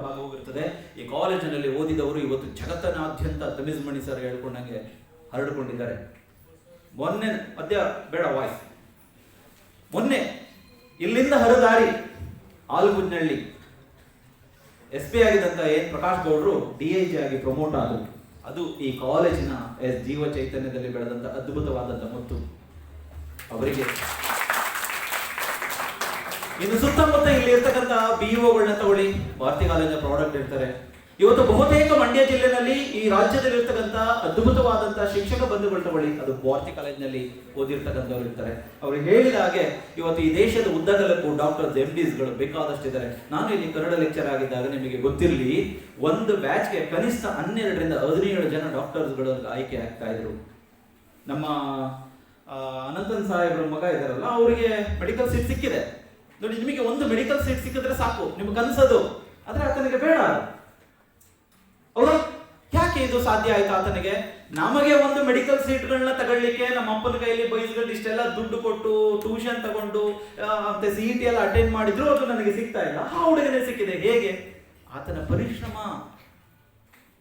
ಕೂಡ ಹೋಗಿರ್ತದೆ. ಈ ಕಾಲೇಜಿನಲ್ಲಿ ಓದಿದವರು ಇವತ್ತು ಜಗತ್ತನಾದ್ಯಂತ ತಮಿಜ್ ಮಣಿ ಸರ್ ಹೇಳ್ಕೊಂಡಂಗೆ ಹರಡಿಕೊಂಡಿದ್ದಾರೆ. ಮೊನ್ನೆ ಮಧ್ಯ ಬೇಡ ವಾಯ್ಸ್ ಮೊನ್ನೆ ಇಲ್ಲಿಂದ ಹರಿದಾರಿ ಆಲ್ಗುಜ್ನಳ್ಳಿ. ಎಸ್ ಪಿ ಆಗಿದ್ದಂತ ಏನ್ ಪ್ರಕಾಶ್ ಗೌಡ್ರು ಡಿ ಐ ಜಿ ಆಗಿ ಪ್ರಮೋಟ್ ಆದರು. ಅದು ಈ ಕಾಲೇಜಿನ ಜೀವ ಚೈತನ್ಯದಲ್ಲಿ ಬೆಳೆದಂತ ಅದ್ಭುತವಾದಂತ ಮುತ್ತು. ಅವರಿಗೆ ಇನ್ನು ಸುತ್ತಮುತ್ತ ಇಲ್ಲಿ ಇರ್ತಕ್ಕಂಥ ಬಿ ಒಗಳನ್ನ ತಗೊಳ್ಳಿ ಭಾರತೀಯ ಕಾಲೇಜಿನ ಪ್ರಾಡಕ್ಟ್ ಇರ್ತಾರೆ. ಇವತ್ತು ಬಹುತೇಕ ಮಂಡ್ಯ ಜಿಲ್ಲೆನಲ್ಲಿ ಈ ರಾಜ್ಯದಲ್ಲಿ ಇರ್ತಕ್ಕಂಥ ಅದ್ಭುತವಾದಂತಹ ಶಿಕ್ಷಕ ಬಂಧುಗಳು ತಗೊಳ್ಳಿ ಅದು ಭಾರತಿ ಕಾಲೇಜಿನಲ್ಲಿ ಓದಿರ್ತಕ್ಕಂಥವ್ರು ಇರ್ತಾರೆ. ಅವರು ಹೇಳಿದ ಹಾಗೆ ಇವತ್ತು ಈ ದೇಶದ ಉದ್ದಗಲಕ್ಕೂ ಡಾಕ್ಟರ್ಸ್ ಎಂ ಗಳು ಬೇಕಾದಷ್ಟಿದ್ದಾರೆ. ನಾನು ಇಲ್ಲಿ ಕನ್ನಡ ಲೆಕ್ಚರ್ ಆಗಿದ್ದಾಗ ನಿಮಗೆ ಗೊತ್ತಿರಲಿ, ಒಂದು ಬ್ಯಾಚ್ಗೆ ಕನಿಷ್ಠ ಹನ್ನೆರಡರಿಂದ ಹದಿನೇಳು ಜನ ಡಾಕ್ಟರ್ಸ್ಗಳು ಆಯ್ಕೆ ಆಗ್ತಾ ಇದ್ರು. ನಮ್ಮ ಅನಂತನ್ ಸಾಹೇಬ್ರ ಮಗ ಇದಾರಲ್ಲ ಅವರಿಗೆ ಮೆಡಿಕಲ್ ಸೀಟ್ ಸಿಕ್ಕಿದೆ. ನೋಡಿ, ನಿಮಗೆ ಒಂದು ಮೆಡಿಕಲ್ ಸೀಟ್ ಸಿಕ್ಕಿದ್ರೆ ಸಾಕು. ನಿಮ್ಗೆ ಕನ್ಸದು. ಆದ್ರೆ ಆತನಿಗೆ ಬೇಡ. ಹೌದಾ ಯಾಕೆ ಇದು ಸಾಧ್ಯ ಆಯ್ತು ಆತನಿಗೆ? ನಮಗೆ ಒಂದು ಮೆಡಿಕಲ್ ಸೀಟ್ಗಳನ್ನ ತಗೊಳ್ಳಿಕ್ಕೆ ನಮ್ಮ ಅಪ್ಪನ ಕೈಯಲ್ಲಿ ಬೈಸ್ಕೊಂಡು ಇಷ್ಟೆಲ್ಲ ದುಡ್ಡು ಕೊಟ್ಟು ಟ್ಯೂಷನ್ ತಗೊಂಡು ಮತ್ತೆ ಸಿ ಟಿ ಎಲ್ಲ ಅಟೆಂಡ್ ಮಾಡಿದ್ರು ಅದು ನನಗೆ ಸಿಗ್ತಾ ಇಲ್ಲ. ಆ ಹುಡುಗನೇ ಸಿಕ್ಕಿದೆ. ಹೇಗೆ? ಆತನ ಪರಿಶ್ರಮ.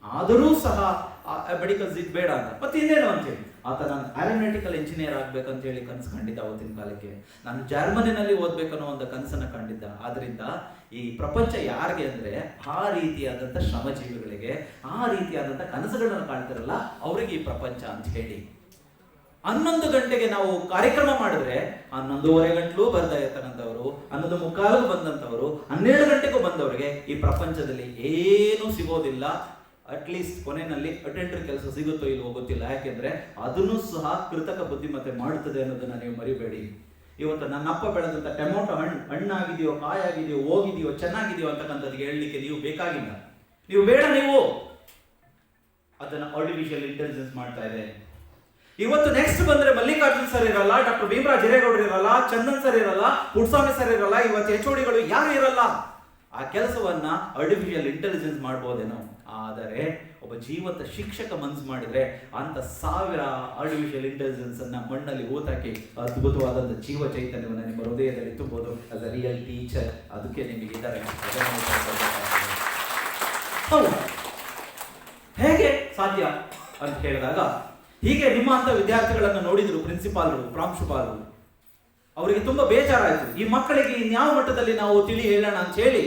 ಆದರೂ ಸಹ ಮೆಡಿಕಲ್ ಸೀಟ್ ಬೇಡ ಅಂತ. ಮತ್ತೆ ಇನ್ನೇನು ಅಂತೇಳಿ ಆತ ನಾನು ಆರೋನಾಟಿಕಲ್ ಇಂಜಿನಿಯರ್ ಆಗ್ಬೇಕಂತ ಹೇಳಿ ಕನಸು ಕಂಡಿದ್ದ ಅವತ್ತಿನ ಕಾಲಕ್ಕೆ. ನಾನು ಜರ್ಮನಿನಲ್ಲಿ ಓದ್ಬೇಕನ್ನೋ ಒಂದು ಕನಸನ್ನ ಕಂಡಿದ್ದ. ಆದ್ರಿಂದ ಈ ಪ್ರಪಂಚ ಯಾರಿಗೆ ಅಂದ್ರೆ ಆ ರೀತಿಯಾದಂಥ ಶ್ರಮಜೀವಿಗಳಿಗೆ, ಆ ರೀತಿಯಾದಂತ ಕನಸುಗಳನ್ನು ಕಾಣ್ತಿರಲ್ಲ, ಅವರಿಗೆ ಈ ಪ್ರಪಂಚ ಅಂತ ಹೇಳಿ. ಹನ್ನೊಂದು ಗಂಟೆಗೆ ನಾವು ಕಾರ್ಯಕ್ರಮ ಮಾಡಿದ್ರೆ ಹನ್ನೊಂದೂವರೆ ಗಂಟಲು ಬರ್ತಾ ಇರ್ತಕ್ಕಂಥವ್ರು ಹನ್ನೊಂದು ಮುಕ್ಕಾಲು ಬಂದಂಥವ್ರು ಹನ್ನೆರಡು ಗಂಟೆಗೂ ಬಂದವರಿಗೆ ಈ ಪ್ರಪಂಚದಲ್ಲಿ ಏನೂ ಸಿಗೋದಿಲ್ಲ ಅಟ್ಲೀಸ್ಟ್ ಕೊನೆಯಲ್ಲಿ ಅಟೆಂಡರ್ ಕೆಲಸ ಸಿಗುತ್ತೋ ಇಲ್ವೋ ಗೊತ್ತಿಲ್ಲ. ಯಾಕೆಂದ್ರೆ ಅದನ್ನು ಸಹ ಕೃತಕ ಬುದ್ಧಿಮತ್ತೆ ಮಾಡುತ್ತದೆ ಅನ್ನೋದನ್ನ ನೀವು ಮರಿಬೇಡಿ. ಇವತ್ತು ನನ್ನ ಅಪ್ಪ ಬೆಳೆದಂತ ಟೊಮೊಟೊ ಹಣ್ಣು ಹಣ್ಣಾಗಿದೆಯೋ, ಕಾಯಾಗಿದೆಯೋ, ಹೋಗಿದೆಯೋ, ಚೆನ್ನಾಗಿದೆಯೋ ಅಂತಕ್ಕಂಥದ್ದು ಹೇಳಲಿಕ್ಕೆ ನೀವು ಬೇಕಾಗಿಲ್ಲ. ನೀವು ಬೇಡ ನೀವು. ಅದನ್ನ ಆರ್ಟಿಫಿಷಿಯಲ್ ಇಂಟೆಲಿಜೆನ್ಸ್ ಮಾಡ್ತಾ ಇದೆ. ಇವತ್ತು ನೆಕ್ಸ್ಟ್ ಬಂದ್ರೆ ಮಲ್ಲಿಕಾರ್ಜುನ್ ಸರ್ ಇರಲ್ಲ ಡಾಕ್ಟರ್ ಭೀಮರಾಜ್ ಹಿರೇಗೌಡರು ಇರಲ್ಲ, ಚಂದನ್ ಸರ್ ಇರಲ್ಲ, ಪುಟ್ಸ್ವಾಮಿ ಸರ್ ಇರಲ್ಲ, ಇವತ್ತು ಎಚ್ ಓಡಿಗಳು ಯಾರು ಇರಲ್ಲ. ಆ ಕೆಲಸವನ್ನ ಆರ್ಟಿಫಿಷಿಯಲ್ ಇಂಟೆಲಿಜೆನ್ಸ್ ಮಾಡ್ಬೋದೇನೋ. ಆದರೆ ಒಬ್ಬ ಜೀವಂತ ಶಿಕ್ಷಕ ಮನ್ಸು ಮಾಡಿದ್ರೆ ಅಂತ ಸಾವಿರ ಆರ್ಟಿಫಿಷಿಯಲ್ ಇಂಟೆಲಿಜೆನ್ಸ್ ಅನ್ನ ಮಣ್ಣಲ್ಲಿ ಓದಾಕಿ ಅದ್ಭುತವಾದಂಥ ಜೀವ ಚೈತನ್ಯವನ್ನು ನಿಮ್ಮ ಹೃದಯದಲ್ಲಿ ತುಂಬಬಹುದು ಅಸ್ ರಿಯಲ್ ಟೀಚರ್ ಅದಕ್ಕೆ ನಿಮಗೆ ಇದ್ದಾರೆ ಹೇಗೆ ಸಾಧ್ಯ ಅಂತ ಹೇಳಿದಾಗ, ಹೀಗೆ ನಿಮ್ಮ ಅಂತ ವಿದ್ಯಾರ್ಥಿಗಳನ್ನು ನೋಡಿದ್ರು ಪ್ರಿನ್ಸಿಪಾಲರು ಪ್ರಾಂಶುಪಾಲರು ಅವರಿಗೆ ತುಂಬಾ ಬೇಜಾರಾಯಿತು. ಈ ಮಕ್ಕಳಿಗೆ ಇನ್ಯಾವ ಮಟ್ಟದಲ್ಲಿ ನಾವು ತಿಳಿ ಹೇಳೋಣ ಅಂತ ಹೇಳಿ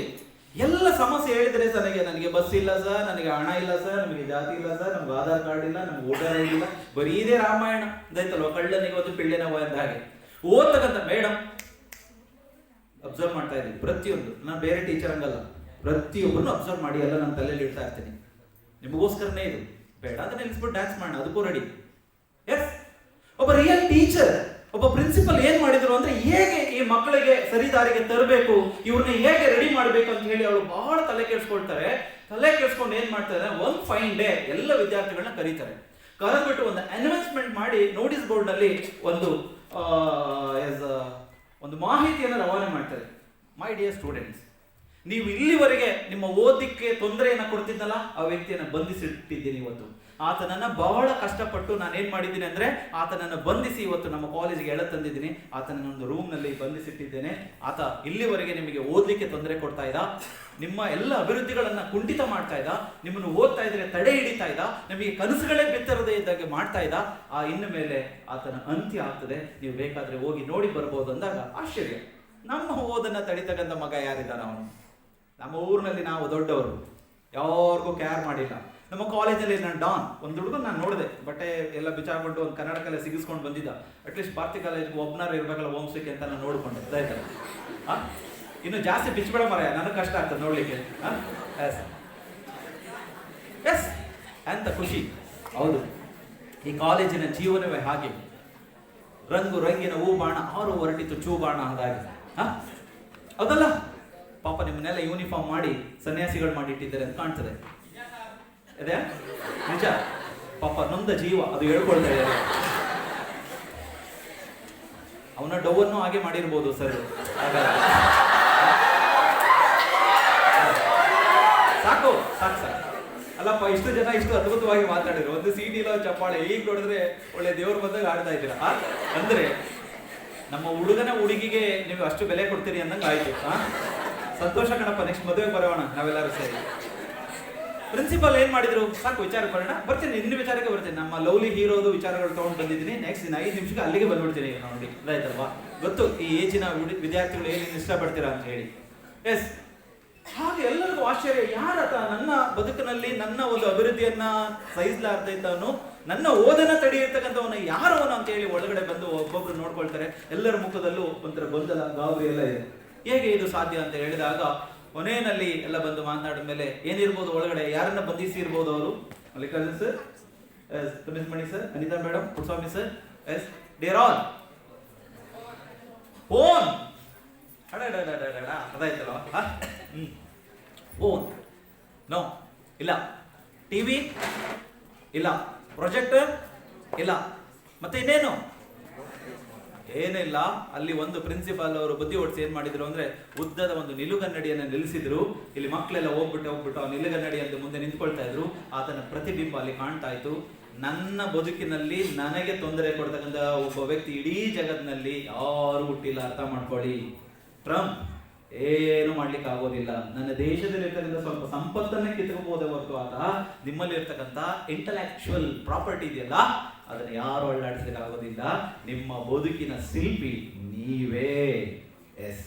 ಎಲ್ಲ ಸಮಸ್ಯೆ ಹೇಳಿದ್ರೆ ನನಗೆ ನನಗೆ ಬಸ್ ಇಲ್ಲ ಸರ್ ನನಗೆ ಹಣ ಇಲ್ಲ ಸರ್ ನಮಗೆ ಜಾತಿ ಇಲ್ಲ ಸರ್ ನಮ್ಗೆ ಆಧಾರ್ ಕಾರ್ಡ್ ಇಲ್ಲ, ನಮ್ಗೆ ವೋಟರ್ ಐಡಿ ಇಲ್ಲ. ಬರೀ ಇದೇ ರಾಮಾಯಣ. ಇದಾಯ್ತಲ್ವ ಕಳ್ಳನಿಗೆ ಒಂದು ಪಿಳ್ಳೆನ ಅಂದ ಹಾಗೆ? ಓದ್ತಕ್ಕಂಥ ಮೇಡಮ್ ಅಬ್ಸರ್ವ್ ಮಾಡ್ತಾ ಇದ್ದೀನಿ. ಪ್ರತಿಯೊಂದು. ನಾನು ಬೇರೆ ಟೀಚರ್ ಹಂಗಲ್ಲ. ಪ್ರತಿಯೊಬ್ಬರನ್ನು ಅಬ್ಸರ್ವ್ ಮಾಡಿ ಎಲ್ಲ ನನ್ನ ತಲೆಯಲ್ಲಿ ಇಡ್ತಾ ಇರ್ತೀನಿ. ನಿಮಗೋಸ್ಕರನೇ ಇದು. ಬೇಡ ಅದನ್ನ ನಿಲ್ಸ್ಬಿಟ್ಟು ಡ್ಯಾನ್ಸ್ ಮಾಡೋಣ. ಅದಕ್ಕೂ ರೆಡಿ ಎಸ್ ಒಬ್ಬ ರಿಯಲ್ ಟೀಚರ್ ಒಬ್ಬ ಪ್ರಿನ್ಸಿಪಲ್ ಏನ್ ಮಾಡಿದ್ರು ಅಂದ್ರೆ ಹೇಗೆ ಈ ಮಕ್ಕಳಿಗೆ ಸರಿದಾರಿಗೆ ತರಬೇಕು ಇವ್ರನ್ನ ಹೇಗೆ ರೆಡಿ ಮಾಡ್ಬೇಕು ಅಂತ ಹೇಳಿ ಅವಳು ಬಹಳ ತಲೆ ಕೆಡ್ಸ್ಕೊಳ್ತಾರೆ. ತಲೆ ಕೆಡ್ಸ್ಕೊಂಡು ಏನ್ ಮಾಡ್ತಾರೆ ಒನ್ ಫೈನ್ ಡೇ ಎಲ್ಲ ವಿದ್ಯಾರ್ಥಿಗಳನ್ನ ಕರೀತಾರೆ. ಕರೆದ್ಬಿಟ್ಟು ಒಂದು ಅನೌನ್ಸ್ಮೆಂಟ್ ಮಾಡಿ ನೋಟಿಸ್ ಬೋರ್ಡ್ನಲ್ಲಿ ಒಂದು ಒಂದು ಮಾಹಿತಿಯನ್ನು ರವಾನೆ ಮಾಡ್ತಾರೆ. ಮೈ ಡಿಯರ್ ಸ್ಟೂಡೆಂಟ್ಸ್ ನೀವು ಇಲ್ಲಿವರೆಗೆ ನಿಮ್ಮ ಓದಿಕ್ಕೆ ತೊಂದರೆಯನ್ನ ಕೊಡ್ತಿದ್ದಲ್ಲ, ಆ ವ್ಯಕ್ತಿಯನ್ನ ಬಂಧಿಸಿಟ್ಟಿದ್ದೀನಿ ಇವತ್ತು. ಆತನನ್ನ ಬಹಳ ಕಷ್ಟಪಟ್ಟು ನಾನು ಏನು ಮಾಡಿದ್ದೀನಿ ಅಂದ್ರೆ, ಆತನನ್ನು ಬಂಧಿಸಿ ಇವತ್ತು ನಮ್ಮ ಕಾಲೇಜಿಗೆ ಎಳೆ ತಂದಿದ್ದೀನಿ. ಆತನ ಒಂದು ರೂಮ್ನಲ್ಲಿ ಬಂಧಿಸಿಟ್ಟಿದ್ದೇನೆ. ಆತ ಇಲ್ಲಿವರೆಗೆ ನಿಮಗೆ ಓದಲಿಕ್ಕೆ ತೊಂದರೆ ಕೊಡ್ತಾ ಇದ್ದ. ನಿಮ್ಮ ಎಲ್ಲ ಅಭಿವೃದ್ಧಿಗಳನ್ನ ಕುಂಠಿತ ಮಾಡ್ತಾ ಇದ್ದ. ನಿಮ್ಮನ್ನು ಓದ್ತಾ ಇದ್ರೆ ತಡೆ ಹಿಡಿತಾ ಇದ್ದ. ನಿಮಗೆ ಕನಸುಗಳೇ ಬೆತ್ತರದೇ ಇದ್ದಾಗೆ ಮಾಡ್ತಾ ಇದ್ದ. ಆ ಇನ್ನು ಮೇಲೆ ಆತನ ಅಂತ್ಯ ಆಗ್ತದೆ. ನೀವು ಬೇಕಾದ್ರೆ ಹೋಗಿ ನೋಡಿ ಬರ್ಬೋದು ಅಂದಾಗ ಆಶ್ಚರ್ಯ. ನಮ್ಮ ಓದನ್ನ ತಡಿತಕ್ಕಂಥ ಮಗ ಯಾರಿದ್ದಾನ ಅವನು? ನಮ್ಮ ಊರಿನಲ್ಲಿ ನಾವು ದೊಡ್ಡವರು. ಯಾರಿಗೂ ಕೇರ್ ಮಾಡಿಲ್ಲ. ನಮ್ಮ ಕಾಲೇಜಲ್ಲಿ ನಾನು ಡಾನ್ ಒಂದು ಹುಡುಗ ನಾನು ನೋಡಿದೆ. ಬಟ್ಟೆ ಎಲ್ಲ ಬಿಚಾರ್ಕೊಂಡು ಒಂದು ಕನ್ನಡಕ್ಕೆಲ್ಲ ಸಿಗಿಸ್ಕೊಂಡು ಬಂದಿದ್ದ. ಅಟ್ಲೀಸ್ಟ್ ಭಾರತಿ ಕಾಲೇಜ್ಗೆ ಒಬ್ಬನಾರು ಇರಬೇಕಲ್ಲ ಓಮ್ಸಿಕೆ ಅಂತ ನಾನು ನೋಡಿಕೊಂಡೆ. ಆಯ್ತಲ್ಲ ಹಾಂ? ಇನ್ನು ಜಾಸ್ತಿ ಬಿಚ್ಚಬೇಡ ಮರ ನನಗೆ ಕಷ್ಟ ಆಗ್ತದೆ ನೋಡಲಿಕ್ಕೆ. ಎಸ್ ಎಸ್ ಅಂತ ಖುಷಿ. ಹೌದು. ಈ ಕಾಲೇಜಿನ ಜೀವನವೇ ಹಾಗೆ. ರಂಗು, ರಂಗಿನ ಹೂ ಬಾಣ ಆರು ಹೊರಟಿತು ಚೂ ಬಾಣ ಹಾಗಾಗಿ ಹ? ಹೌದಲ್ಲ? ಪಾಪ ನಿಮ್ಮನ್ನೆಲ್ಲ ಯೂನಿಫಾರ್ಮ್ ಮಾಡಿ ಸನ್ಯಾಸಿಗಳು ಮಾಡಿಟ್ಟಿದ್ದಾರೆ ಅಂತ ಕಾಣ್ತದೆ. ಅದೇ? ನಿಜ? ಪಾಪ ನೊಂದ ಜೀವ, ಅದು ಹೇಳ್ಕೊಳ್ತಾ ಅವನ ಡೌವನ್ನು ಹಾಗೆ ಮಾಡಿರ್ಬೋದು ಸರ್. ಸಾಕು ಸಾಕು ಸರ್ ಅಲ್ಲಪ್ಪ, ಇಷ್ಟು ಜನ ಇಷ್ಟು ಅದ್ಭುತವಾಗಿ ಮಾತಾಡಿದ್ರು. ಒಂದು ಸಿಡಿಲೋ ಚಪ್ಪಾಳೆ. ಈಗ ನೋಡಿದ್ರೆ ಒಳ್ಳೆ ದೇವ್ರ ಬಂದಾಗ ಆಡ್ತಾ ಇದ್ದೀರಾ? ಅಂದ್ರೆ, ನಮ್ಮ ಹುಡುಗನ ಹುಡುಗಿಗೆ ನೀವು ಅಷ್ಟು ಬೆಲೆ ಕೊಡ್ತೀರಿ ಅಂದಂಗೆ ಆಯ್ತು. ಆ? ಸಂತೋಷ ಕಣಪ್ಪ ನೆಕ್ಸ್ಟ್ ಮದುವೆಗೆ ಬರೋಣ, ನಾವೆಲ್ಲರೂ ಸೇರಿ. ಪ್ರಿನ್ಸಿಪಲ್ ಏನ್ ಮಾಡಿದ್ರು? ಸಾಕು, ವಿಚಾರ ಬರೋಣ ಬರ್ತೀನಿ ಇನ್ನು ವಿಚಾರಕ್ಕೆ ಬರ್ತೀನಿ. ನಮ್ಮ ಲವ್ಲಿ ಹೀರೋದು ವಿಚಾರಗಳು ತಗೊಂಡು ಬಂದಿದ್ದೀನಿ. ನೆಕ್ಸ್ಟ್ ದಿನ ಐದು ನಿಮಿಷಕ್ಕೆ ಅಲ್ಲಿಗೆ ಬಂದ್ಬಿಡ್ತೀನಿ ನೋಡಿ ಅದಾಯ್ತಲ್ವಾ? ಗೊತ್ತು, ಈ ಏಜಿನ ವಿದ್ಯಾರ್ಥಿಗಳು ಏನೇನು ಇಷ್ಟಪಡ್ತೀರಾ ಅಂತ ಹೇಳಿ. ಎಸ್ ಹಾಗೆ ಎಲ್ಲರಿಗೂ ಆಶ್ಚರ್ಯ. ಯಾರತ ನನ್ನ ಬದುಕಿನಲ್ಲಿ ನನ್ನ ಒಂದು ಅಭಿವೃದ್ಧಿಯನ್ನ ಸಹಿಸಲಾರ್ದೈತವನು ನನ್ನ ಓದನ ತಡೆಯಿರ್ತಕ್ಕಂಥವನು ಯಾರವನು ಅಂತ ಹೇಳಿ ಒಳಗಡೆ ಬಂದು ಒಬ್ಬೊಬ್ರು ನೋಡ್ಕೊಳ್ತಾರೆ. ಎಲ್ಲರ ಮುಖದಲ್ಲೂ ಒಂಥರ ಗೊಂದಲ, ಗಾಬರಿ ಎಲ್ಲ ಇದೆ. ಹೇಗೆ ಇದು ಸಾಧ್ಯ ಅಂತ ಹೇಳಿದಾಗ, ಕೊನೆಯಲ್ಲಿ ಎಲ್ಲ ಬಂದು ಮಾತನಾಡಿದ ಮೇಲೆ ಏನಿರ್ಬೋದು ಒಳಗಡೆ? ಯಾರನ್ನ ಬಂಧಿಸಿ ಇರ್ಬೋದು ಅವರು? Mallikarjun sir yes Ramesh Mani sir Anita madam Putswamy sir yes Deere all own ಅದಾಯ್ತಲ್ಲ ಓನ್ ನೋ ಇಲ್ಲ. ಟಿವಿ ಇಲ್ಲ. ಪ್ರೊಜೆಕ್ಟರ್ ಇಲ್ಲ. ಮತ್ತೆ ಇನ್ನೇನು? ಏನಿಲ್ಲ ಅಲ್ಲಿ ಒಂದು ಪ್ರಿನ್ಸಿಪಾಲ್ ಅವರು ಬುದ್ಧಿ ಓಡಿಸಿ ಏನ್ ಮಾಡಿದ್ರು ಅಂದ್ರೆ ಉದ್ದದ ಒಂದು ನಿಲುಗನ್ನಡಿಯನ್ನು ನಿಲ್ಲಿಸಿದ್ರು. ಇಲ್ಲಿ ಮಕ್ಕಳೆಲ್ಲ ಹೋಗ್ಬಿಟ್ಟು ಹೋಗ್ಬಿಟ್ಟು ಆ ನಿಲುಗನ್ನಡಿ ಅಂತ ಮುಂದೆ ನಿಂತ್ಕೊಳ್ತಾ ಇದ್ರು. ಆತನ ಪ್ರತಿಬಿಂಬ ಅಲ್ಲಿ ಕಾಣ್ತಾ ಇತ್ತು. ನನ್ನ ಬದುಕಿನಲ್ಲಿ ನನಗೆ ತೊಂದರೆ ಕೊಡ್ತಕ್ಕಂಥ ಒಬ್ಬ ವ್ಯಕ್ತಿ ಇಡೀ ಜಗತ್ನಲ್ಲಿ ಯಾರು ಹುಟ್ಟಿಲ್ಲ, ಅರ್ಥ ಮಾಡ್ಕೊಳ್ಳಿ. ಟ್ರಂಪ್, ಏನು ಮಾಡ್ಲಿಕ್ಕೆ ಆಗೋದಿಲ್ಲ. ನನ್ನ ದೇಶದಲ್ಲಿ ಇರ್ತಕ್ಕಂಥ ಸ್ವಲ್ಪ ಸಂಪತ್ತನ್ನ ಕಿತ್ಕೋಬಹುದೇ ಹೊರತು ಆತ ನಿಮ್ಮಲ್ಲಿ ಇರ್ತಕ್ಕಂಥ ಇಂಟಲೆಕ್ಚುಯಲ್ ಪ್ರಾಪರ್ಟಿ ಇದೆಯಲ್ಲ ಅದನ್ನ ಯಾರು ಅಳ್ಳಾಡಿಸಲಿಕ್ಕೆ ಆಗೋದಿಲ್ಲ ನಿಮ್ಮ ಬದುಕಿನ ಶಿಲ್ಪಿ ನೀವೇ. ಎಸ್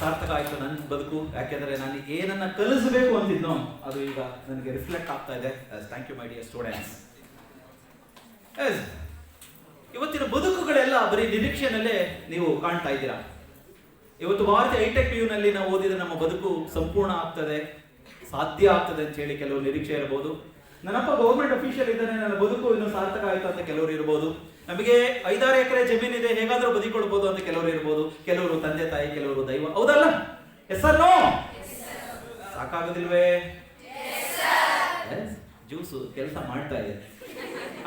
ಸಾರ್ಥಕ ಆಯ್ತು ನನ್ನ ಬದುಕು. ಯಾಕೆಂದ್ರೆ ನಾನು ಏನನ್ನ ಕಲಿಸಬೇಕು ಅಂತಿದ್ನೋ, ಅದು ಈಗ ನನಗೆ ರಿಫ್ಲೆಕ್ಟ್ ಆಗ್ತಾ ಇದೆ. Thank you my dear students yes ಇವತ್ತಿನ ಬದುಕುಗಳೆಲ್ಲ ಬರೀ ನಿರೀಕ್ಷೆನಲ್ಲೇ ನೀವು ಕಾಣ್ತಾ ಇದ್ದೀರಾ. ಇವತ್ತು ಭಾರತೀಯ ಐಟೆಕ್ನಲ್ಲಿ ನಾವು ಓದಿದ ನಮ್ಮ ಬದುಕು ಸಂಪೂರ್ಣ ಆಗ್ತದೆ. ಸಾಧ್ಯ ಆಗ್ತದೆ ಅಂತ ಹೇಳಿ ಕೆಲವರು ನಿರೀಕ್ಷೆ ಇರಬಹುದು. ನನ್ನಪ್ಪ ಗೌರ್ಮೆಂಟ್ ಅಫಿಷಿಯಲ್ ಇದ್ದಾನೆ, ನನ್ನ ಬದುಕು ಇನ್ನು ಸಾರ್ಥಕ ಆಯ್ತು ಅಂತ ಕೆಲವರು ಇರ್ಬೋದು ನಮಗೆ ಐದಾರು ಎಕರೆ ಜಮೀನಿದೆ ಹೇಗಾದ್ರೂ ಬದುಕೊಳ್ಬಹುದು ಅಂತ ಕೆಲವರು ಇರ್ಬೋದು ಕೆಲವರು ತಂದೆ, ತಾಯಿ, ಕೆಲವರು ದೈವ. ಹೌದಲ್ಲ? ಎಸ್ ಸರ್ ನೋ ಸಾಕಾಗೋದಿಲ್ವೇ? ಜ್ಯೂಸು ಕೆಲಸ ಮಾಡ್ತಾ ಇದೆ.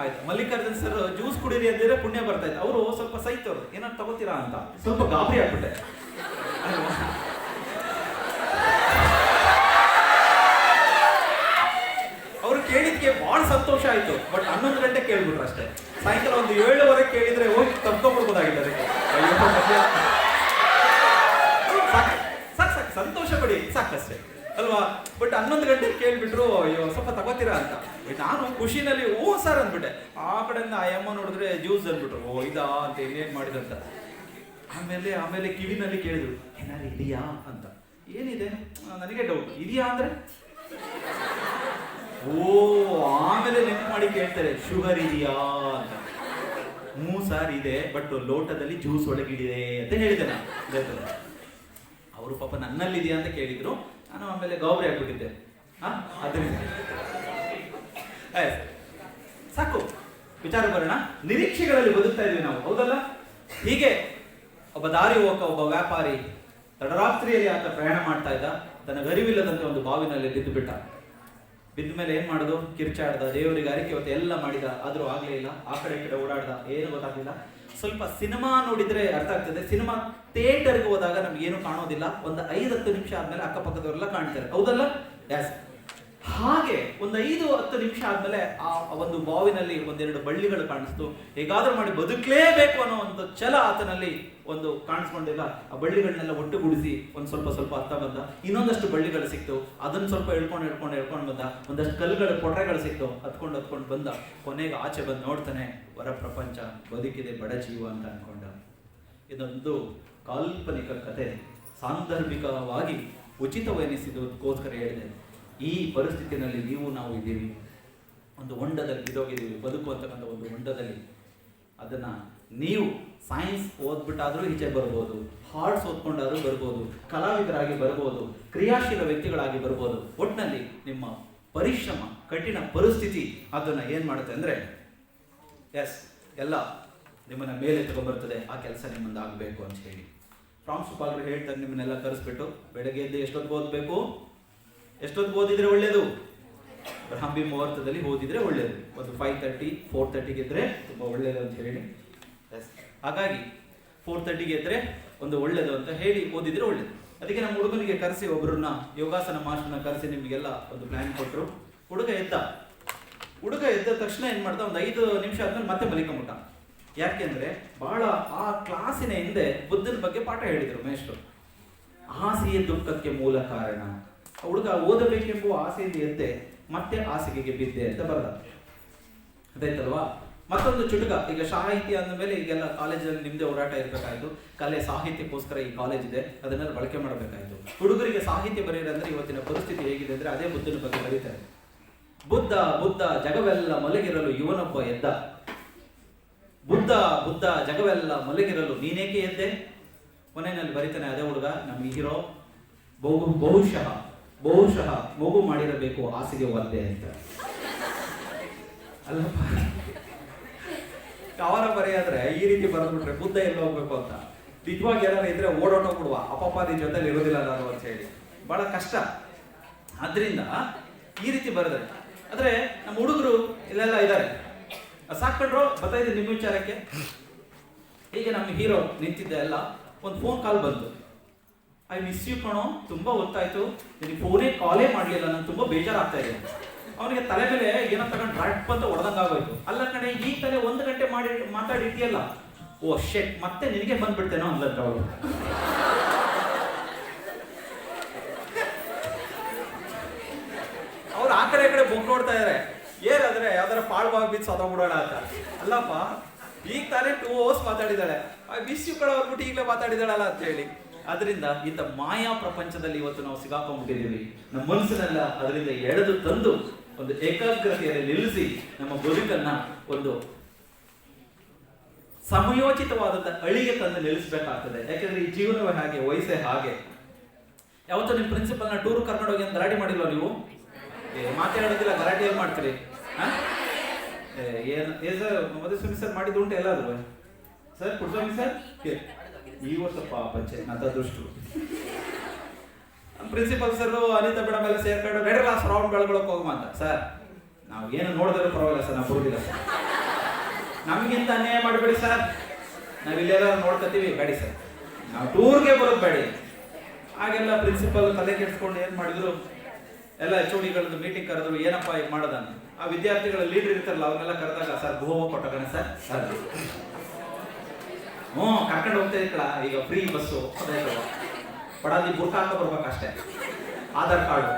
ಆಯ್ತು, ಮಲ್ಲಿಕಾರ್ಜುನ್ ಸರ್ ಜ್ಯೂಸ್ ಕುಡೀರಿ ಅಂದಿದ್ರೆ ಪುಣ್ಯ ಬರ್ತಾ ಇದೆ ಅವರು ಸ್ವಲ್ಪ ಸೈತವ್ರು, ಏನಾದ್ರು ತಗೋತೀರಾ ಅಂತ. ಸ್ವಲ್ಪ ಗಾಬರಿ ಆಗ್ಬಿಟ್ಟೆ? ಸಂತೋಷ ಆಯ್ತು. ಬಟ್ ಹನ್ನೊಂದು ಗಂಟೆ ಕೇಳ್ಬಿಟ್ರು ಅಷ್ಟೇ. ಸಾಯಂಕಾಲ ಒಂದು ಏಳುವರೆ ಕೇಳಿದ್ರೆ ಹೋಗಿ ತಪ್ಕೊಂಡ್ಬಿಡ್ಬೋದಾಗಿತ್ತು ಅದಕ್ಕೆ. ಸಾಕು ಸಾಕು ಸಂತೋಷಪಡಿ ಸಂತೋಷ ಪಡಿ. ಸಾಕಷ್ಟೇ. ಅಲ್ವಾ? ಬಟ್ ಹನ್ನೊಂದು ಗಂಟೆಗೆ ಕೇಳ್ಬಿಟ್ರು, ಅಯ್ಯೋ, ಸ್ವಲ್ಪ ತಗೋತೀರಾ ಅಂತ. ನಾನು ಖುಷಿನಲ್ಲಿ, ಓ, ಸರ್ ಅಂದ್ಬಿಟ್ಟೆ. ಆ ಕಡೆಯಿಂದ ಆ ಅಮ್ಮ ನೋಡಿದ್ರೆ ಜ್ಯೂಸ್ ಅಂದ್ಬಿಟ್ರು. ಓ, ಇದಾ ಅಂತ ಇನ್ನೇನು ಮಾಡಿದಂತ. ಆಮೇಲೆ ಆಮೇಲೆ ಕಿವಿನಲ್ಲಿ ಕೇಳಿದ್ರು ಏನಾರು ಇದೆಯಾ ಅಂತ. ಏನಿದೆ? ನನಗೆ ಡೌಟ್ ಇದೆಯಾ ಅಂದ್ರೆ? ಓ, ಆಮೇಲೆ ನೆನಪು ಮಾಡಿ ಕೇಳ್ತಾರೆ, ಶುಗರ್ ಇದೆಯಾ? ಅಂತ. ಹ್ಞೂ ಸರ್ ಇದೆ ಬಟ್ ಲೋಟದಲ್ಲಿ ಜ್ಯೂಸ್ ಒಳಗಿಡಿದೆ ಅಂತ ಹೇಳಿದೆ ನಾನು? ಅವರು ಪಾಪ ನನ್ನಲ್ಲಿದೆಯಾ ಅಂತ ಕೇಳಿದ್ರು. ನಾನು ಆಮೇಲೆ ಗೌರಿ ಆಗ್ಬಿಟ್ಟಿದ್ದೆ. ಹಾ? ಅದರಿಂದ. ಸಾಕು. ವಿಚಾರ ಬರೋಣ ನಿರೀಕ್ಷೆಗಳಲ್ಲಿ ಬದುಕ್ತಾ ಇದೀವಿ ನಾವು, ಹೌದಲ್ಲ? ಹೀಗೆ ಒಬ್ಬ ದಾರಿ ಹೋಗ ಒಬ್ಬ ವ್ಯಾಪಾರಿ ತಡರಾತ್ರಿಯಲ್ಲಿ ಆತ ಪ್ರಯಾಣ ಮಾಡ್ತಾ ಇದ್ದ. ತನ್ನ ಗರಿವಿಲ್ಲದಂತೆ ಒಂದು ಬಾವಿನಲ್ಲಿ ಬಿದ್ದು ಬಿಟ್ಟ ಬಿದ್ದ ಮೇಲೆ ಏನ್ ಮಾಡುದು? ಕಿರ್ಚಾಡ್ದ. ದೇವರಿಗೆ ಅರಿಕೆ ಹೊತ್ತು ಎಲ್ಲ ಮಾಡಿದ. ಆದ್ರೂ ಆಗ್ಲೇ ಇಲ್ಲ ಆ ಕಡೆ ಕಡೆ ಓಡಾಡ್ದ. ಏನು ಗೊತ್ತಾಗ್ಲಿಲ್ಲ. ಸ್ವಲ್ಪ ಸಿನಿಮಾ ನೋಡಿದ್ರೆ ಅರ್ಥ ಆಗ್ತದೆ. ಸಿನಿಮಾ ಥಿಯೇಟರ್ಗೆ ಹೋದಾಗ ನಮ್ಗೆ ಏನು ಕಾಣೋದಿಲ್ಲ. ಒಂದು ಐದು ಹತ್ತು ನಿಮಿಷ ಆದ್ಮೇಲೆ ಅಕ್ಕಪಕ್ಕದವರೆಲ್ಲ ಕಾಣ್ತಾರೆ. ಹೌದಲ್ಲ? ಎಸ್ ಹಾಗೆ ಒಂದು ಐದು ಹತ್ತು ನಿಮಿಷ ಆದ್ಮೇಲೆ ಆ ಒಂದು ಬಾವಿನಲ್ಲಿ ಒಂದೆರಡು ಬಳ್ಳಿಗಳು ಕಾಣಿಸ್ತು. ಹೇಗಾದ್ರೂ ಮಾಡಿ ಬದುಕಲೇಬೇಕು ಅನ್ನೋ ಒಂದು ಛಲ ಆತನಲ್ಲಿ ಒಂದು ಕಾಣಿಸ್ಕೊಂಡಿಲ್ಲ ಆ ಬಳ್ಳಿಗಳನ್ನೆಲ್ಲ ಒಟ್ಟುಗೂಡಿಸಿ ಒಂದು ಸ್ವಲ್ಪ ಸ್ವಲ್ಪ ಹತ್ತ ಬಂದ. ಇನ್ನೊಂದಷ್ಟು ಬಳ್ಳಿಗಳು ಸಿಕ್ತು. ಅದನ್ನ ಸ್ವಲ್ಪ ಎಳ್ಕೊಂಡು ಎಳ್ಕೊಂಡು ಎಳ್ಕೊಂಡು ಬಂದ. ಒಂದಷ್ಟು ಕಲ್ಲುಗಳು, ಕೊಟ್ರೆಗಳು ಸಿಕ್ತು. ಹತ್ಕೊಂಡು ಹತ್ಕೊಂಡು ಬಂದ. ಕೊನೆಗೆ ಆಚೆ ಬಂದು ನೋಡ್ತಾನೆ ಹೊರ ಪ್ರಪಂಚ ಬದುಕಿದೆ ಬಡ ಜೀವ ಅಂತ ಅನ್ಕೊಂಡ. ಇದೊಂದು ಕಾಲ್ಪನಿಕ ಕತೆ, ಸಾಂದರ್ಭಿಕವಾಗಿ ಉಚಿತವೆನಿಸಿದಕ್ಕೋಸ್ಕರ ಹೇಳಿದೆ. ಈ ಪರಿಸ್ಥಿತಿನಲ್ಲಿ ನೀವು ನಾವು ಇದ್ದೀವಿ ಒಂದು ಹೊಂಡದಲ್ಲಿ ಬಿದ್ದೋಗಿದ್ದೀವಿ ಬದುಕುವಂತಕ್ಕಂಥ ಒಂದು ಹೊಂಡದಲ್ಲಿ. ಅದನ್ನು ನೀವು ಸೈನ್ಸ್ ಓದ್ಬಿಟ್ಟಾದರೂ ಈಚೆ ಬರ್ಬೋದು ಹಾರ್ಟ್ಸ್ ಓದ್ಕೊಂಡಾದರೂ ಬರ್ಬೋದು, ಕಲಾವಿದರಾಗಿ ಬರ್ಬೋದು, ಕ್ರಿಯಾಶೀಲ ವ್ಯಕ್ತಿಗಳಾಗಿ ಬರ್ಬೋದು. ಒಟ್ಟಿನಲ್ಲಿ ನಿಮ್ಮ ಪರಿಶ್ರಮ, ಕಠಿಣ ಪರಿಸ್ಥಿತಿ ಅದನ್ನು ಏನು ಮಾಡುತ್ತೆ ಅಂದರೆ ಎಸ್ ಎಲ್ಲ ನಿಮ್ಮನ್ನು ಮೇಲೆ ತಗೊಂಡ್ಬರ್ತದೆ ಆ ಕೆಲಸ ನಿಮ್ಮಿಂದ ಆಗಬೇಕು ಅಂತ ಹೇಳಿ. ಪ್ರಾಂಶುಪಾಲರು ಹೇಳ್ತಾರೆ ನಿಮ್ಮನ್ನೆಲ್ಲ ಕರೆಸ್ಬಿಟ್ಟು, ಬೆಳಗ್ಗೆ ಎದ್ದು ಎಷ್ಟೊತ್ತು ಓದಬೇಕು? ಎಷ್ಟೊತ್ತು ಓದಿದ್ರೆ ಒಳ್ಳೇದು? ಬ್ರಾಹ್ಮಿ ಮುಹೂರ್ತದಲ್ಲಿ ಓದಿದ್ರೆ ಒಳ್ಳೇದು. ಒಂದು ಫೈವ್ ತರ್ಟಿ ಫೋರ್ ತರ್ಟಿಗೆ ಇದ್ರೆ ತುಂಬಾ ಒಳ್ಳೇದು ಅಂತ ಹೇಳಿ. ಎಸ್ ಹಾಗಾಗಿ ಫೋರ್ ತರ್ಟಿಗೆ ಇದ್ರೆ ಒಂದು ಒಳ್ಳೇದು ಅಂತ ಹೇಳಿ ಓದಿದ್ರೆ ಒಳ್ಳೇದು. ಅದಕ್ಕೆ ನಮ್ಮ ಹುಡುಗನಿಗೆ ಕರೆಸಿ ಒಬ್ಬರನ್ನ ಯೋಗಾಸನ ಮಾಸ್ಟರ್ನ ಕರೆಸಿ ನಿಮಗೆಲ್ಲ ಒಂದು ಪ್ಲಾನ್ ಕೊಟ್ಟರು ಹುಡುಗ ಎದ್ದ. ಹುಡುಗ ಎದ್ದ ತಕ್ಷಣ ಏನು ಮಾಡ್ದ? ಒಂದು ಐದು ನಿಮಿಷ ಆದ್ಮೇಲೆ ಮತ್ತೆ ಮಲಿಕೊಂಬಿಟ್ಟ ಯಾಕೆಂದ್ರೆ ಬಹಳ ಆ ಕ್ಲಾಸಿನ ಹಿಂದೆ ಬುದ್ಧನ ಬಗ್ಗೆ ಪಾಠ ಹೇಳಿದ್ರು ಮೇಷ್ಟ್ರು. ಆಸೆಯ ದುಃಖಕ್ಕೆ ಮೂಲ ಕಾರಣ. ಹುಡುಗ ಓದಬೇಕೆಂಬುವ ಆಸೆ ಎದ್ದೆ ಮತ್ತೆ ಹಾಸಿಗೆಗೆ ಬಿದ್ದೆ ಅಂತ ಬರಲ್ಲ ಅದಾಯ್ತಲ್ವಾ? ಮತ್ತೊಂದು ಚುಟುಕ. ಈಗ ಸಾಹಿತ್ಯ ಅಂದ ಮೇಲೆ ಈಗೆಲ್ಲ ಕಾಲೇಜಲ್ಲಿ ನಿಮ್ದೇ ಹೋರಾಟ ಇರಬೇಕಾಯಿತು. ಕಲೆ ಸಾಹಿತ್ಯಕ್ಕೋಸ್ಕರ ಈ ಕಾಲೇಜ್ ಇದೆ. ಅದನ್ನೆಲ್ಲ ಬಳಕೆ ಮಾಡಬೇಕಾಯ್ತು. ಹುಡುಗರಿಗೆ ಸಾಹಿತ್ಯ ಬರೆಯೋದಂದ್ರೆ ಇವತ್ತಿನ ಪರಿಸ್ಥಿತಿ ಹೇಗಿದೆ ಅಂದ್ರೆ ಅದೇ ಬುದ್ಧನ ಬಗ್ಗೆ ಬರೀತಾರೆ. ಬುದ್ಧ ಬುದ್ಧ, ಜಗವೆಲ್ಲ ಮಲಗಿರಲು ಇವನೊಬ್ಬ ಎದ್ದ. ಬುದ್ಧ ಬುದ್ಧ, ಜಗವೆಲ್ಲ ಮಲಗಿರಲು ನೀನೇಕೆ ಎದ್ದೆ? ಕೊನೆಯಲ್ಲಿ ಬರೀತಾನೆ ಅದೇ ಹುಡುಗ, ನಮ್ಮ ಹೀರೋ. ಬಹು, ಬಹುಶಃ ಬಹುಶಃ ಮಗು ಮಾಡಿರಬೇಕು ಹಾಸಿಗೆ ಒದ್ದೆ ಅಂತ. ಅಲ್ಲಪ್ಪ. ಕವನ ಬರೆಯಾದ್ರೆ ಈ ರೀತಿ ಬರೆದ್ಬಿಟ್ರೆ ಬುದ್ಧ ಎಲ್ಲ ಹೋಗ್ಬೇಕು ಅಂತ. ನಿಜವಾಗಿ ಏನಾರ ಇದ್ರೆ ಓಡೋಟೋಗ್ಬಿಡುವ ಅಪ್ಪಪ್ಪ ನಿನ್ ಜೊತೆಲಿ ಇರೋದಿಲ್ಲ ನಾನು ಅಂತ ಹೇಳಿ. ಬಹಳ ಕಷ್ಟ. ಆದ್ರಿಂದ ಈ ರೀತಿ ಬರೆದ್ರೆ. ಅಂದ್ರೆ ನಮ್ಮ ಹುಡುಗರು ಇಲ್ಲೆಲ್ಲ ಇದ್ದಾರೆ ಸಾಕೊಂಡ್ರು ಬರ್ತಾ ಇದ್ದೀನಿ ನಿಮ್ಮ ವಿಚಾರಕ್ಕೆ. ಈಗ ನಮ್ಮ ಹೀರೋ ನಿಂತಿದ್ದೆ ಎಲ್ಲ. ಒಂದು ಫೋನ್ ಕಾಲ್ ಬಂತು. ಐ ಮಿಸ್ ಯು ಕಣೋ. ತುಂಬಾ ಗೊತ್ತಾಯ್ತು ನಿನಗೆ ಫೋನೇ ಕಾಲೇ ಮಾಡಲಿಲ್ಲ. ನಾನು ತುಂಬಾ ಬೇಜಾರಾಗ್ತಾ ಇದೆ. ಅವನಿಗೆ ತಲೆ ಮೇಲೆ ಏನೋ ತಗೊಂಡು ಡ್ರಾಪ್ ಅಂತ ಹೊಡೆದಂಗ ಆಗೋಯ್ತು ಅಲ್ಲ ಕಣೆ, ಈ ತಲೆ ಒಂದು ಗಂಟೆ ಮಾಡಿ, ಮಾತಾಡಿದ್ಯಲ್ಲ? ಓ ಶೆಟ್ ಮತ್ತೆ ನಿನಗೆ ಬಂದ್ಬಿಡ್ತೇನೋ ಅಂದ್ರೆ ಅವಳು. ಅವ್ರು ಆ ಕಡೆ ಕಡೆ ಬುಕ್ ನೋಡ್ತಾ ಇದಾರೆ. ಏನಾದ್ರೆ ಯಾವ್ದಾರ ಪಾಳ್ವಾಗಿ ಬಿದ್ದು ಬಿಡೋಣ ಅಂತ. ಅಲ್ಲಪ್ಪ, ಈಗ ತಾನೇ ಟೂ ಅವರ್ಸ್ ಮಾತಾಡಿದಾಳೆ ಬಿಸ್ ಯು ಕಡೆ ಅವ್ರ್ಬಿಟ್ಟು ಈಗಲೇ ಮಾತಾಡಿದಾಳಲ್ಲ ಅಂತ ಹೇಳಿ. ಅದರಿಂದ ಇಂಥ ಮಾಯಾ ಪ್ರಪಂಚದಲ್ಲಿ ಇವತ್ತು ನಾವು ಸಿಗಾಕೊಂಡಿದ್ದೀವಿ. ನಮ್ಮ ಮನಸ್ಸನ್ನೆಲ್ಲ ಅದರಿಂದ ಎಳೆದು ತಂದು ಒಂದು ಏಕಾಗ್ರತೆಯಲ್ಲಿ ನಿಲ್ಲಿಸಿ ನಮ್ಮ ಬದುಕನ್ನ ಒಂದು ಸಮಯೋಚಿತವಾದಂತ ಅಳಿಗೆ ತಂದು ನಿಲ್ಲಿಸಬೇಕಾಗ್ತದೆ. ಯಾಕಂದ್ರೆ ಈ ಜೀವನವೇ ಹಾಗೆ, ವಯಸ್ಸೇ ಹಾಗೆ. ಯಾವತ್ತೂ ನಿಮ್ಮ ಪ್ರಿನ್ಸಿಪಲ್ನ ಟೂರ್ ಕರ್ಕೊಂಡು ಹೋಗಿ ಅಂತ ಗಲಾಟೆ ಮಾಡಿಲ್ವ ನೀವು? ಮಾತಾಡೋದಿಲ್ಲ, ಗಲಾಟೆ ಏನ್ ಮಾಡ್ತೀರಿ? ಏನ್ ಸರ್ ಸ್ವಾಮಿ ಸರ್ ಮಾಡಿದ್ದು ಉಂಟು ಎಲ್ಲಾದ್ರು? Sir ಕುಡ್ಸ್ವಾಮಿ sir? ಈ ವರ್ಷ ಪಾಪ ಅಂತ ದುಷ್ಟು. ಪ್ರಿನ್ಸಿಪಲ್ ಸರ್ ಅನಿತಾ ಮೇಡಮ್ ಎಲ್ಲ ಸೇರ್ಕೊಂಡು ಬೇಡ ಕ್ಲಾಸ್ ರೌಂಡ್ ಬೆಳಗೊಳಕ್ ಹೋಗುವ ಅಂತ. ಸರ್ ನಾವು ಏನು ನೋಡಿದ್ರೆ ಪರವಾಗಿಲ್ಲ ಸರ್ ನಾವು ಬರುದಿಲ್ಲ ಸರ್ ನಮಗಿಂತ ಅನ್ಯಾಯ ಮಾಡಬೇಡಿ ಸರ್ ನಾವು ಇಲ್ಲೆಲ್ಲ ನೋಡ್ಕೊತೀವಿ ಬೇಡಿ ಸರ್ ನಾವು ಟೂರ್ಗೆ ಬರೋದು ಬೇಡಿ. ಹಾಗೆಲ್ಲ ಪ್ರಿನ್ಸಿಪಲ್ ತಲೆ ಕೆಡಿಸ್ಕೊಂಡು ಏನು ಮಾಡಿದ್ರು? ಎಲ್ಲ ಎಚ್ ಗಳದ್ದು ಮೀಟಿಂಗ್ ಕರೆದ್ರು ಏನಪ್ಪ ಈಗ ಮಾಡೋದ ಆ ವಿದ್ಯಾರ್ಥಿಗಳ ಲೀಡರ್ ಇರ್ತಾರಲ್ಲ ಅವನ್ನೆಲ್ಲ ಕರೆದಾಗ ಸರ್ ಗೋವಾ ಕೊಟ್ಟಗಣ ಸರ್ ಸರ್ ಹ್ಞೂ, ಕರ್ಕೊಂಡು ಹೋಗ್ತಾ ಇರ್ಕಳ ಈಗ ಫ್ರೀ ಬಸ್ಸು ಬಡಾದಿ ಬುರ್ಕ ಹಾಕ ಬರ್ಬೇಕಷ್ಟೇ. ಆಧಾರ್ ಕಾರ್ಡ್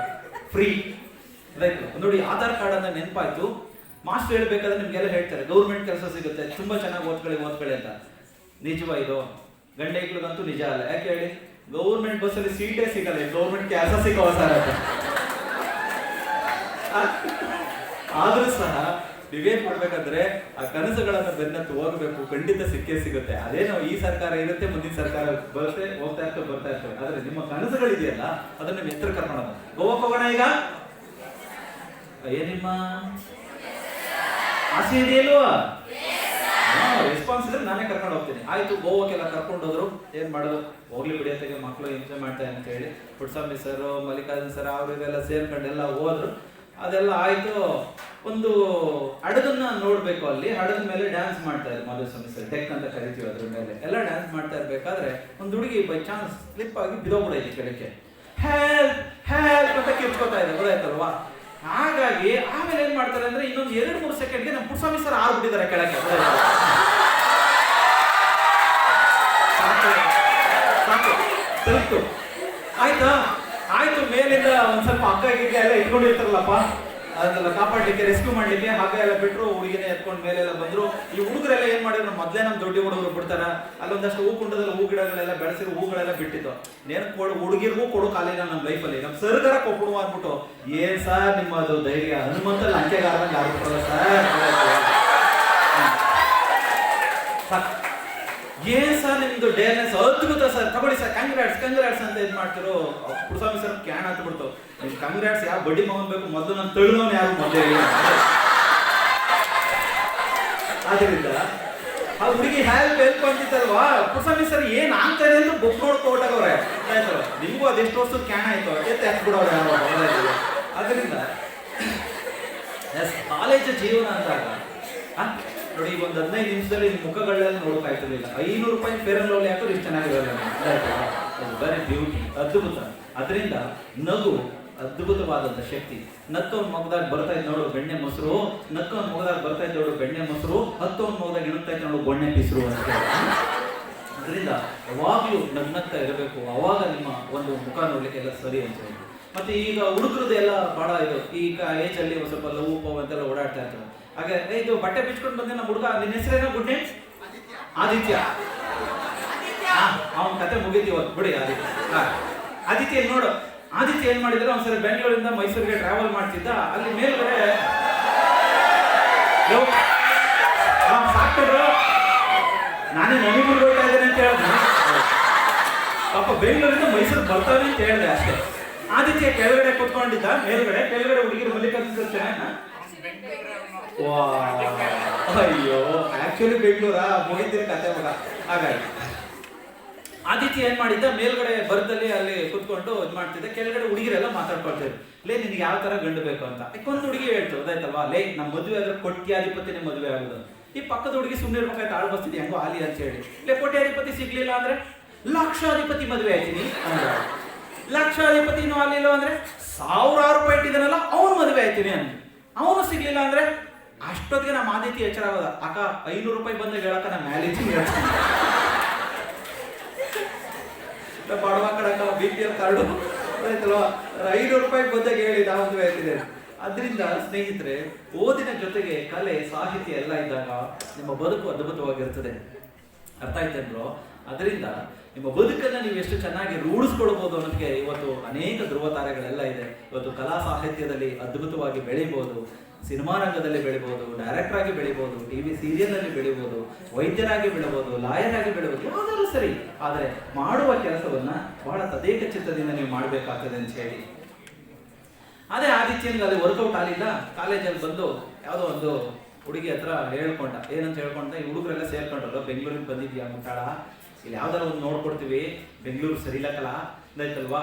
ಫ್ರೀ ಅದಾಯ್ತು ನೋಡಿ, ಆಧಾರ್ ಕಾರ್ಡ್ ಅಂತ ನೆನಪಾಯ್ತು. ಮಾಸ್ಟರ್ ಹೇಳ್ಬೇಕಾದ್ರೆ ನಿಮ್ಗೆಲ್ಲ ಹೇಳ್ತಾರೆ ಗೌರ್ಮೆಂಟ್ ಕೆಲಸ ಸಿಗುತ್ತೆ, ತುಂಬಾ ಚೆನ್ನಾಗಿ ಓದ್ಕೊಳ್ಳಿ ಓದ್ಕೊಳ್ಳಿ ಅಂತ. ನಿಜವಾ ಇದು? ಗಂಡ ನಿಜ ಅಲ್ಲ. ಯಾಕೆ ಹೇಳಿ? ಗೌರ್ಮೆಂಟ್ ಬಸ್ಸಲ್ಲಿ ಸೀಟೇ ಸಿಗಲ್ಲ ಗೌರ್ಮೆಂಟ್ ಕೆಲಸ ಸಿಗೋ ಸರ್ ಆದ್ರೂ ಸಹ ನೀವೇನ್ ಮಾಡ್ಬೇಕಂದ್ರೆ ಆ ಕನಸುಗಳನ್ನ ಬೆನ್ನತ್ತು ಹೋಗ್ಬೇಕು, ಖಂಡಿತ ಸಿಕ್ಕೇ ಸಿಗುತ್ತೆ. ಅದೇ ನಾವು ಈ ಸರ್ಕಾರ ಇರುತ್ತೆ, ಮುಂದಿನ ಸರ್ಕಾರ ಬರುತ್ತೆ, ಹೋಗ್ತಾ ಇರ್ತೇವೆ ಬರ್ತಾ ಇರ್ತೇವೆ ಆದ್ರೆ ನಿಮ್ಮ ಕನಸುಗಳಿದೆಯಲ್ಲ, ಅದನ್ನ ಎತ್ತರ ಕರ್ಕೊಳ್ಳೋಣ ಗೋವಾಕ್ ಹೋಗೋಣ ಈಗ. ಏನಿಮ್ಮ? ನಿಮ್ಮ ಆಸೆ ಇದೆಯಲ್ವಾ ರೆಸ್ಪಾನ್ಸ್ ಇದ್ರೆ ನಾನೇ ಕರ್ಕೊಂಡು ಹೋಗ್ತೀನಿ. ಆಯ್ತು, ಗೋವಾಕ್ಕೆಲ್ಲ ಕರ್ಕೊಂಡು ಹೋದ್ರು. ಏನ್ ಮಾಡೋದು? ಹೋಗ್ಲಿ ಬಿಡಿಯತ್ತಿಗೆ ಮಕ್ಕಳು ಎಂಜಾಯ್ ಮಾಡ್ತಾರೆ ಅಂತ ಹೇಳಿ. ಪುಟ್ಸ್ವಾಮಿ ಸರ್, ಮಲ್ಲಿಕಾರ್ಜುನ್ ಸರ್, ಅವ್ರು ಇವೆಲ್ಲ ಸೇರ್ಕೊಂಡು ಎಲ್ಲ ಹೋದ್ರು. ಅದೆಲ್ಲ ಆಯಿತು. ಒಂದು ಹಡಗನ್ನ ನೋಡ್ಬೇಕು ಅಲ್ಲಿ. ಹಡದ ಮೇಲೆ ಡ್ಯಾನ್ಸ್ ಮಾಡ್ತಾ ಇದ್ರು ಮದುವೆ ಸರ್. ಟೆಕ್ ಅಂತ ಕರಿತೀವಿ ಅದ್ರ ಮೇಲೆ. ಎಲ್ಲ ಡ್ಯಾನ್ಸ್ ಮಾಡ್ತಾ ಇರ್ಬೇಕಾದ್ರೆ ಒಂದು ಹುಡುಗಿ ಬೈ ಚಾನ್ಸ್ ಸ್ಲಿಪ್ ಆಗಿ ಬಿದೋಗ್ಬಿಡೈತಿ ಕೆಳಕ್ಕೆ. ಹೆಲ್ಪ್ ಹೆಲ್ಪ್ ಅಂತ ಕಿರ್ಚ್ಕೊತಾ ಇದೆ ಗೊತ್ತಾಯ್ತಲ್ವಾ? ಹಾಗಾಗಿ ಆಮೇಲೆ ಏನ್ ಮಾಡ್ತಾರೆ ಅಂದ್ರೆ ಇನ್ನೊಂದು ಎರಡು, ಮೂರು ಸೆಕೆಂಡ್ಗೆ ನಮ್ಮ ಪುಟ್ಸ್ವಾಮಿ ಸರ್ ಆಗ್ಬಿಟ್ಟಿದ್ದಾರೆ ಕೆಳಗೆ. ಆಯ್ತು? ಮೇಲಿಂದ ಒಂದ್ ಸ್ವಲ್ಪ ಅಕ್ಕ ಗಿಕ್ಕ ಎಲ್ಲ ಇಟ್ಕೊಂಡಿರ್ತಾರಲ್ಲಪ್ಪ ಅದೆಲ್ಲ ಕಾಪಾಡ್ಲಿಕ್ಕೆ ರೆಸ್ಕ್ಯೂ ಮಾಡ್ಲಿಕ್ಕೆ ಹಾಗೆ ಎಲ್ಲ ಬಿಟ್ರು ಹುಡುಗಿನ ಎತ್ಕೊಂಡ್ ಮೇಲೆಲ್ಲ ಬಂದ್ರು. ಈ ಹುಡುಗರೆಲ್ಲ ಏನ್ ಮಾಡಿದ್ರು, ಮೊದ್ಲೇ ನಮ್ ದೊಡ್ಡ ಹುಡುಗರು ಬಿಡ್ತಾರ, ಅಲ್ಲೊಂದಷ್ಟು ಹೂ ಕುಂಡದಲ್ಲಿ, ಹೂ ಗಿಡಗಳೆಲ್ಲ ಬೆಳೆಸಿರೋ ಹೂಗಳೆಲ್ಲ ಬಿಟ್ಟಿತ್ತು ನೇರ ಕೊಡು, ಹುಡುಗಿರ್ಗೂ ಕೊಡು ಕಾಲಿಲ್ಲ ನಮ್ಮ ಲೈಫಲ್ಲಿ ನಮ್ ಸರ್ಗರ ಕೊಟ್ಬಿಡುವ ಅಂದ್ಬಿಟ್ಟು, ಏನ್ ಸರ್ ನಿಮ್ಮದು ಧೈರ್ಯ? ಹನುಮಂತ ಲಂಕೆಗಾರ ಯಾರು ಕೊಡಲ್ಲ ಸರ್. ಏನ್ ಸರ್ ನಿಮ್ದು ಡೇರ್ನೆಸ್ ಅದ್ಭುತ ಸರ್? ತಗೊಳ್ಳಿ ಸರ್. ಕಂಗ್ರಾಟ್ಸ್ ಕಂಗ್ರಾಟ್ಸ್ ಅಂತ ಏನ್ ಮಾಡ್ತಿರೋ ಕುರುಸ್ವಾಮಿ ಸರ್ ಕ್ಯಾನ್ ಹತ್ಬಿಡ್ತು ನಿಮ್ ಕಂಗ್ರಾಟ್ಸ್ ಯಾವ ಬಡ್ಡಿ ಮಗನ್ ಬೇಕು? ಮೊದಲು ನಾನು ತಳ್ಳುವವನು ಯಾರು? ಇಲ್ಲ. ಆದ್ರಿಂದ, ಆ ಹುಡುಗಿ ಹೆಲ್ಪ್ ಹೆಲ್ಪ್ ಅಂತಿತ್ತಲ್ವಾ? ಕುರುಸ್ವಾಮಿ ಸರ್ ಏನ್ ಆಗ್ತಾ ಇದೆ ಅಂತ ಬುಕ್ ನೋಡ್ ಆಯ್ತು, ನಿಮ್ಗೂ ಅದೆಷ್ಟು ವರ್ಷದ ಕ್ಯಾನ್ ಆಯ್ತು? ಎತ್ತೆ ಹಾಕ್ಬಿಡೋರು ಯಾರೋ ಆದ್ರಿಂದ ಕಾಲೇಜ್ ಜೀವನ ಅಂದಾಗ ನೋಡಿ ಒಂದು ಹದಿನೈದು ನಿಮಿಷದಲ್ಲಿ ನಿಮ್ಮ ಮುಖಗಳೆಲ್ಲ ನೋಡೋಕೆ ಆಗ್ತಿರಲಿಲ್ಲ ಐನೂರು ರೂಪಾಯಿ ಫೇರ್ ಅಂಡ್ ಲವ್ಲಿ ಹಾಕಿದ್ರೆ ಇಷ್ಟು ಚೆನ್ನಾಗಿರಲ್ಲ ವೆರಿ ಬ್ಯೂಟಿ ಅದ್ಭುತ. ಅದರಿಂದ ನಗು ಅದ್ಭುತವಾದಂಥ ಶಕ್ತಿ. ನಕ್ಕವನ್ ಮಗದಾಗ ಬರ್ತಾ ಇದ್ ನೋಡು, ಬೆಣ್ಣೆ ಮೊಸರು. ನಕ್ಕೊಂದು ಮಗದಾಗ ಬರ್ತಾ ಇದ್ದ ನೋಡು, ಬೆಣ್ಣೆ ಮೊಸರು. ಹತ್ತವನ್ ಮಗದಾಗ ಇಣುತ್ತಾ ಇದ್ದ ನೋಡು, ಬೊಣ್ಣೆ ಪಿಸರು ಅಂತ ಅದರಿಂದ ಯಾವಾಗಲೂ ನಗ್ನಗ್ತಾ ಇರಬೇಕು. ಅವಾಗ ನಿಮ್ಮ ಒಂದು ಮುಖ ನೋಡ್ಲಿಕ್ಕೆ ಎಲ್ಲ ಸರಿ ಅಂತ ಹೇಳಿ ಮತ್ತೆ ಈಗ ಹುಡುಗರದ್ದು ಎಲ್ಲ ಬಹಳ ಇದು ಈಗ ಏಜಲ್ಲಿ ಒಂದು ಸ್ವಲ್ಪ ಲವ್ ಪವ್ ಅಂತೆಲ್ಲ ಓಡಾಡ್ತಾ ಇರ್ತಾರೆ. ಹಾಗೆ ಇದು ಬಟ್ಟೆ ಬಿಚ್ಕೊಂಡು ಬಂದೆ ನಮ್ಮ ಹುಡುಗ ನಿನ್ನ ಹೆಸರೇನೋ ಗುಡ್ ನೇಮ್ ಆದಿತ್ಯ. ಅವನ ಕತೆ ಇವತ್ತು ಬಿಡಿ ಆದಿತ್ಯ. ಆದಿತ್ಯ ನೋಡು. ಆದಿತ್ಯ ಏನ್ ಮಾಡಿದ್ರು ಒಂದ್ಸರಿ ಬೆಂಗಳೂರಿಂದ ಮೈಸೂರಿಗೆ ಟ್ರಾವೆಲ್ ಮಾಡ್ತಿದ್ದ. ಅಲ್ಲಿ ಮೇಲ್ಗಡೆ ನಾನೇ ನನಿಗೂ ಹೋಗ್ತಾ ಇದ್ದೇನೆ ಅಂತ ಹೇಳ್ದೆ. ಪಾಪ ಬೆಂಗಳೂರಿಂದ ಮೈಸೂರು ಬರ್ತಾನೆ ಅಂತ ಹೇಳಿದೆ ಅಷ್ಟೇ. ಆದಿತ್ಯ ಕೆಳಗಡೆ ಕುತ್ಕೊಂಡಿದ್ದ ಮೇಲ್ಗಡೆ. ಕೆಳಗಡೆ ಹುಡುಗಿರು ಮಲ್ಲಿಕಾರ್ಜುನ ಚೆನ್ನಾಗಿ ವಾ. ಅಯ್ಯೋ ಆಕ್ಚುಲಿ ಬೆಂಗಳೂರ? ಮುಗಿದಿರ ಕತೆ ಮಗ ಹಾಗಾಗಿ. ಆದಿತ್ಯ ಏನ್ ಮಾಡಿದ್ದ? ಮೇಲ್ಗಡೆ ಬರದಲ್ಲಿ ಅಲ್ಲಿ ಕುತ್ಕೊಂಡು ಇದ್ ಮಾಡ್ತಿದ್ದೆ. ಕೆಳಗಡೆ ಹುಡುಗಿರೆಲ್ಲ ಮಾತಾಡ್ಕೊಳ್ತಿದ್ರು ಲೇ, ನಿನ್ಗೆ ಯಾವ ತರ ಗಂಡು ಬೇಕು ಅಂತ. ಒಂದು ಹುಡುಗಿ ಹೇಳ್ತು, ಅದಾಯ್ತಲ್ವಾ? ಲೇ ನಮ್ಮ ಮದುವೆ ಆದ್ರೆ ಕೊಟ್ಯಾಧಿಪತಿನೇ ಮದುವೆ ಆಗುದು. ಈ ಪಕ್ಕದ ಹುಡುಗಿ ಸುಮ್ಮನೆ ಇರ್ಬೇಕಾಯ್ತು, ಆಳು ಬರ್ತಿದ್ದೆ ಹೆಂಗೋ ಆಲಿ ಅಂತ ಹೇಳಿ. ಲೇ, ಕೋಟ್ಯಾಧಿಪತಿ ಸಿಗ್ಲಿಲ್ಲ ಅಂದ್ರೆ? ಲಕ್ಷಾಧಿಪತಿ ಮದುವೆ ಆಯ್ತೀನಿ ಲಕ್ಷಾಧಿಪತಿನೂ ಆಗ್ಲಿಲ್ಲ ಅಂದ್ರೆ? ಸಾವಿರಾರು ರೂಪಾಯಿ ಇಟ್ಟಿದ್ದಾನಲ್ಲ, ಅವನು ಮದುವೆ ಆಯ್ತೀನಿ ಅಂತ ಅವನು ಸಿಗ್ಲಿಲ್ಲ ಅಂದ್ರೆ? ಅಷ್ಟೊತ್ತಿಗೆ ನಮ್ಮ ಎಚ್ಚರ ಆಗೋದ, ಅಕ್ಕ, ಐನೂರು ರೂಪಾಯಿ ಬಂದಾಗ ಹೇಳಕ್ಕ ನಮ್ಮ ಮ್ಯಾಲೇಜ್ ಬಡವ ಕಡಕ ಬಿ ಪಿ ಎಲ್ ಕಾರ್ಡು. ಐನೂರು ರೂಪಾಯಿ ಬಂದಾಗ ಹೇಳಿ ನಾವು ಮದುವೆ ಆಯ್ತಿದೆ ಅದರಿಂದ ಸ್ನೇಹಿತರೆ, ಓದಿನ ಜೊತೆಗೆ ಕಲೆ, ಸಾಹಿತ್ಯ ಎಲ್ಲ ಇದ್ದಾಗ ನಿಮ್ಮ ಬದುಕು ಅದ್ಭುತವಾಗಿರ್ತದೆ ಅರ್ಥ ಆಯ್ತೇನ್ರೋ ಅದರಿಂದ ನಿಮ್ಮ ಬದುಕನ್ನ ನೀವು ಎಷ್ಟು ಚೆನ್ನಾಗಿ ರೂಢಿಸ್ಕೊಳ್ಬೋದು ಅನ್ನೋದಕ್ಕೆ ಇವತ್ತು ಅನೇಕ ಧ್ರುವ ತಾರೆಗಳೆಲ್ಲ ಇದೆ. ಇವತ್ತು ಕಲಾ ಸಾಹಿತ್ಯದಲ್ಲಿ ಅದ್ಭುತವಾಗಿ ಬೆಳಿಬಹುದು ಸಿನಿಮಾ ರಂಗದಲ್ಲಿ ಬೆಳಿಬಹುದು ಡೈರೆಕ್ಟರ್ ಆಗಿ ಬೆಳಿಬಹುದು ಟಿವಿ ಸೀರಿಯಲ್ ಅಲ್ಲಿ ಬೆಳಿಬಹುದು ವೈದ್ಯರಾಗಿ ಬೆಳಬಹುದು ಲಾಯರ್ ಆಗಿ ಬೆಳಬಹುದು ಯಾವುದಾದ್ರೂ ಸರಿ. ಆದರೆ ಮಾಡುವ ಕೆಲಸವನ್ನ ಬಹಳ ತದೇಕ ಚಿತ್ತದಿಂದ ನೀವು ಮಾಡಬೇಕಾಗ್ತದೆ ಅಂತ ಹೇಳಿ. ಅದೇ ಆದಿತ್ಯನ್ಗೆ ಅದೇ ವರ್ಕೌಟ್ ಆಗಲಿಲ್ಲ ಕಾಲೇಜಲ್ಲಿ ಬಂದು ಯಾವುದೋ ಒಂದು ಹುಡುಗಿ ಹತ್ರ ಹೇಳ್ಕೊಂಡ. ಏನಂತ ಹೇಳ್ಕೊಂಡ ಈ ಹುಡುಗರೆಲ್ಲ ಸೇರ್ಕೊಂಡ್ರಲ್ಲ, ಬೆಂಗಳೂರಿಗೆ ಬಂದಿದ್ಯಾ ಮುಟ್ಟಾಳ? ಇಲ್ಲಿ ಯಾವ್ದಾರ ಒಂದು ನೋಡ್ಕೊಡ್ತೀವಿ, ಬೆಂಗಳೂರು ಸರಿ ಇಲ್ಲಕಲ್ಲ ಅಂದಾಯ್ತಲ್ವಾ?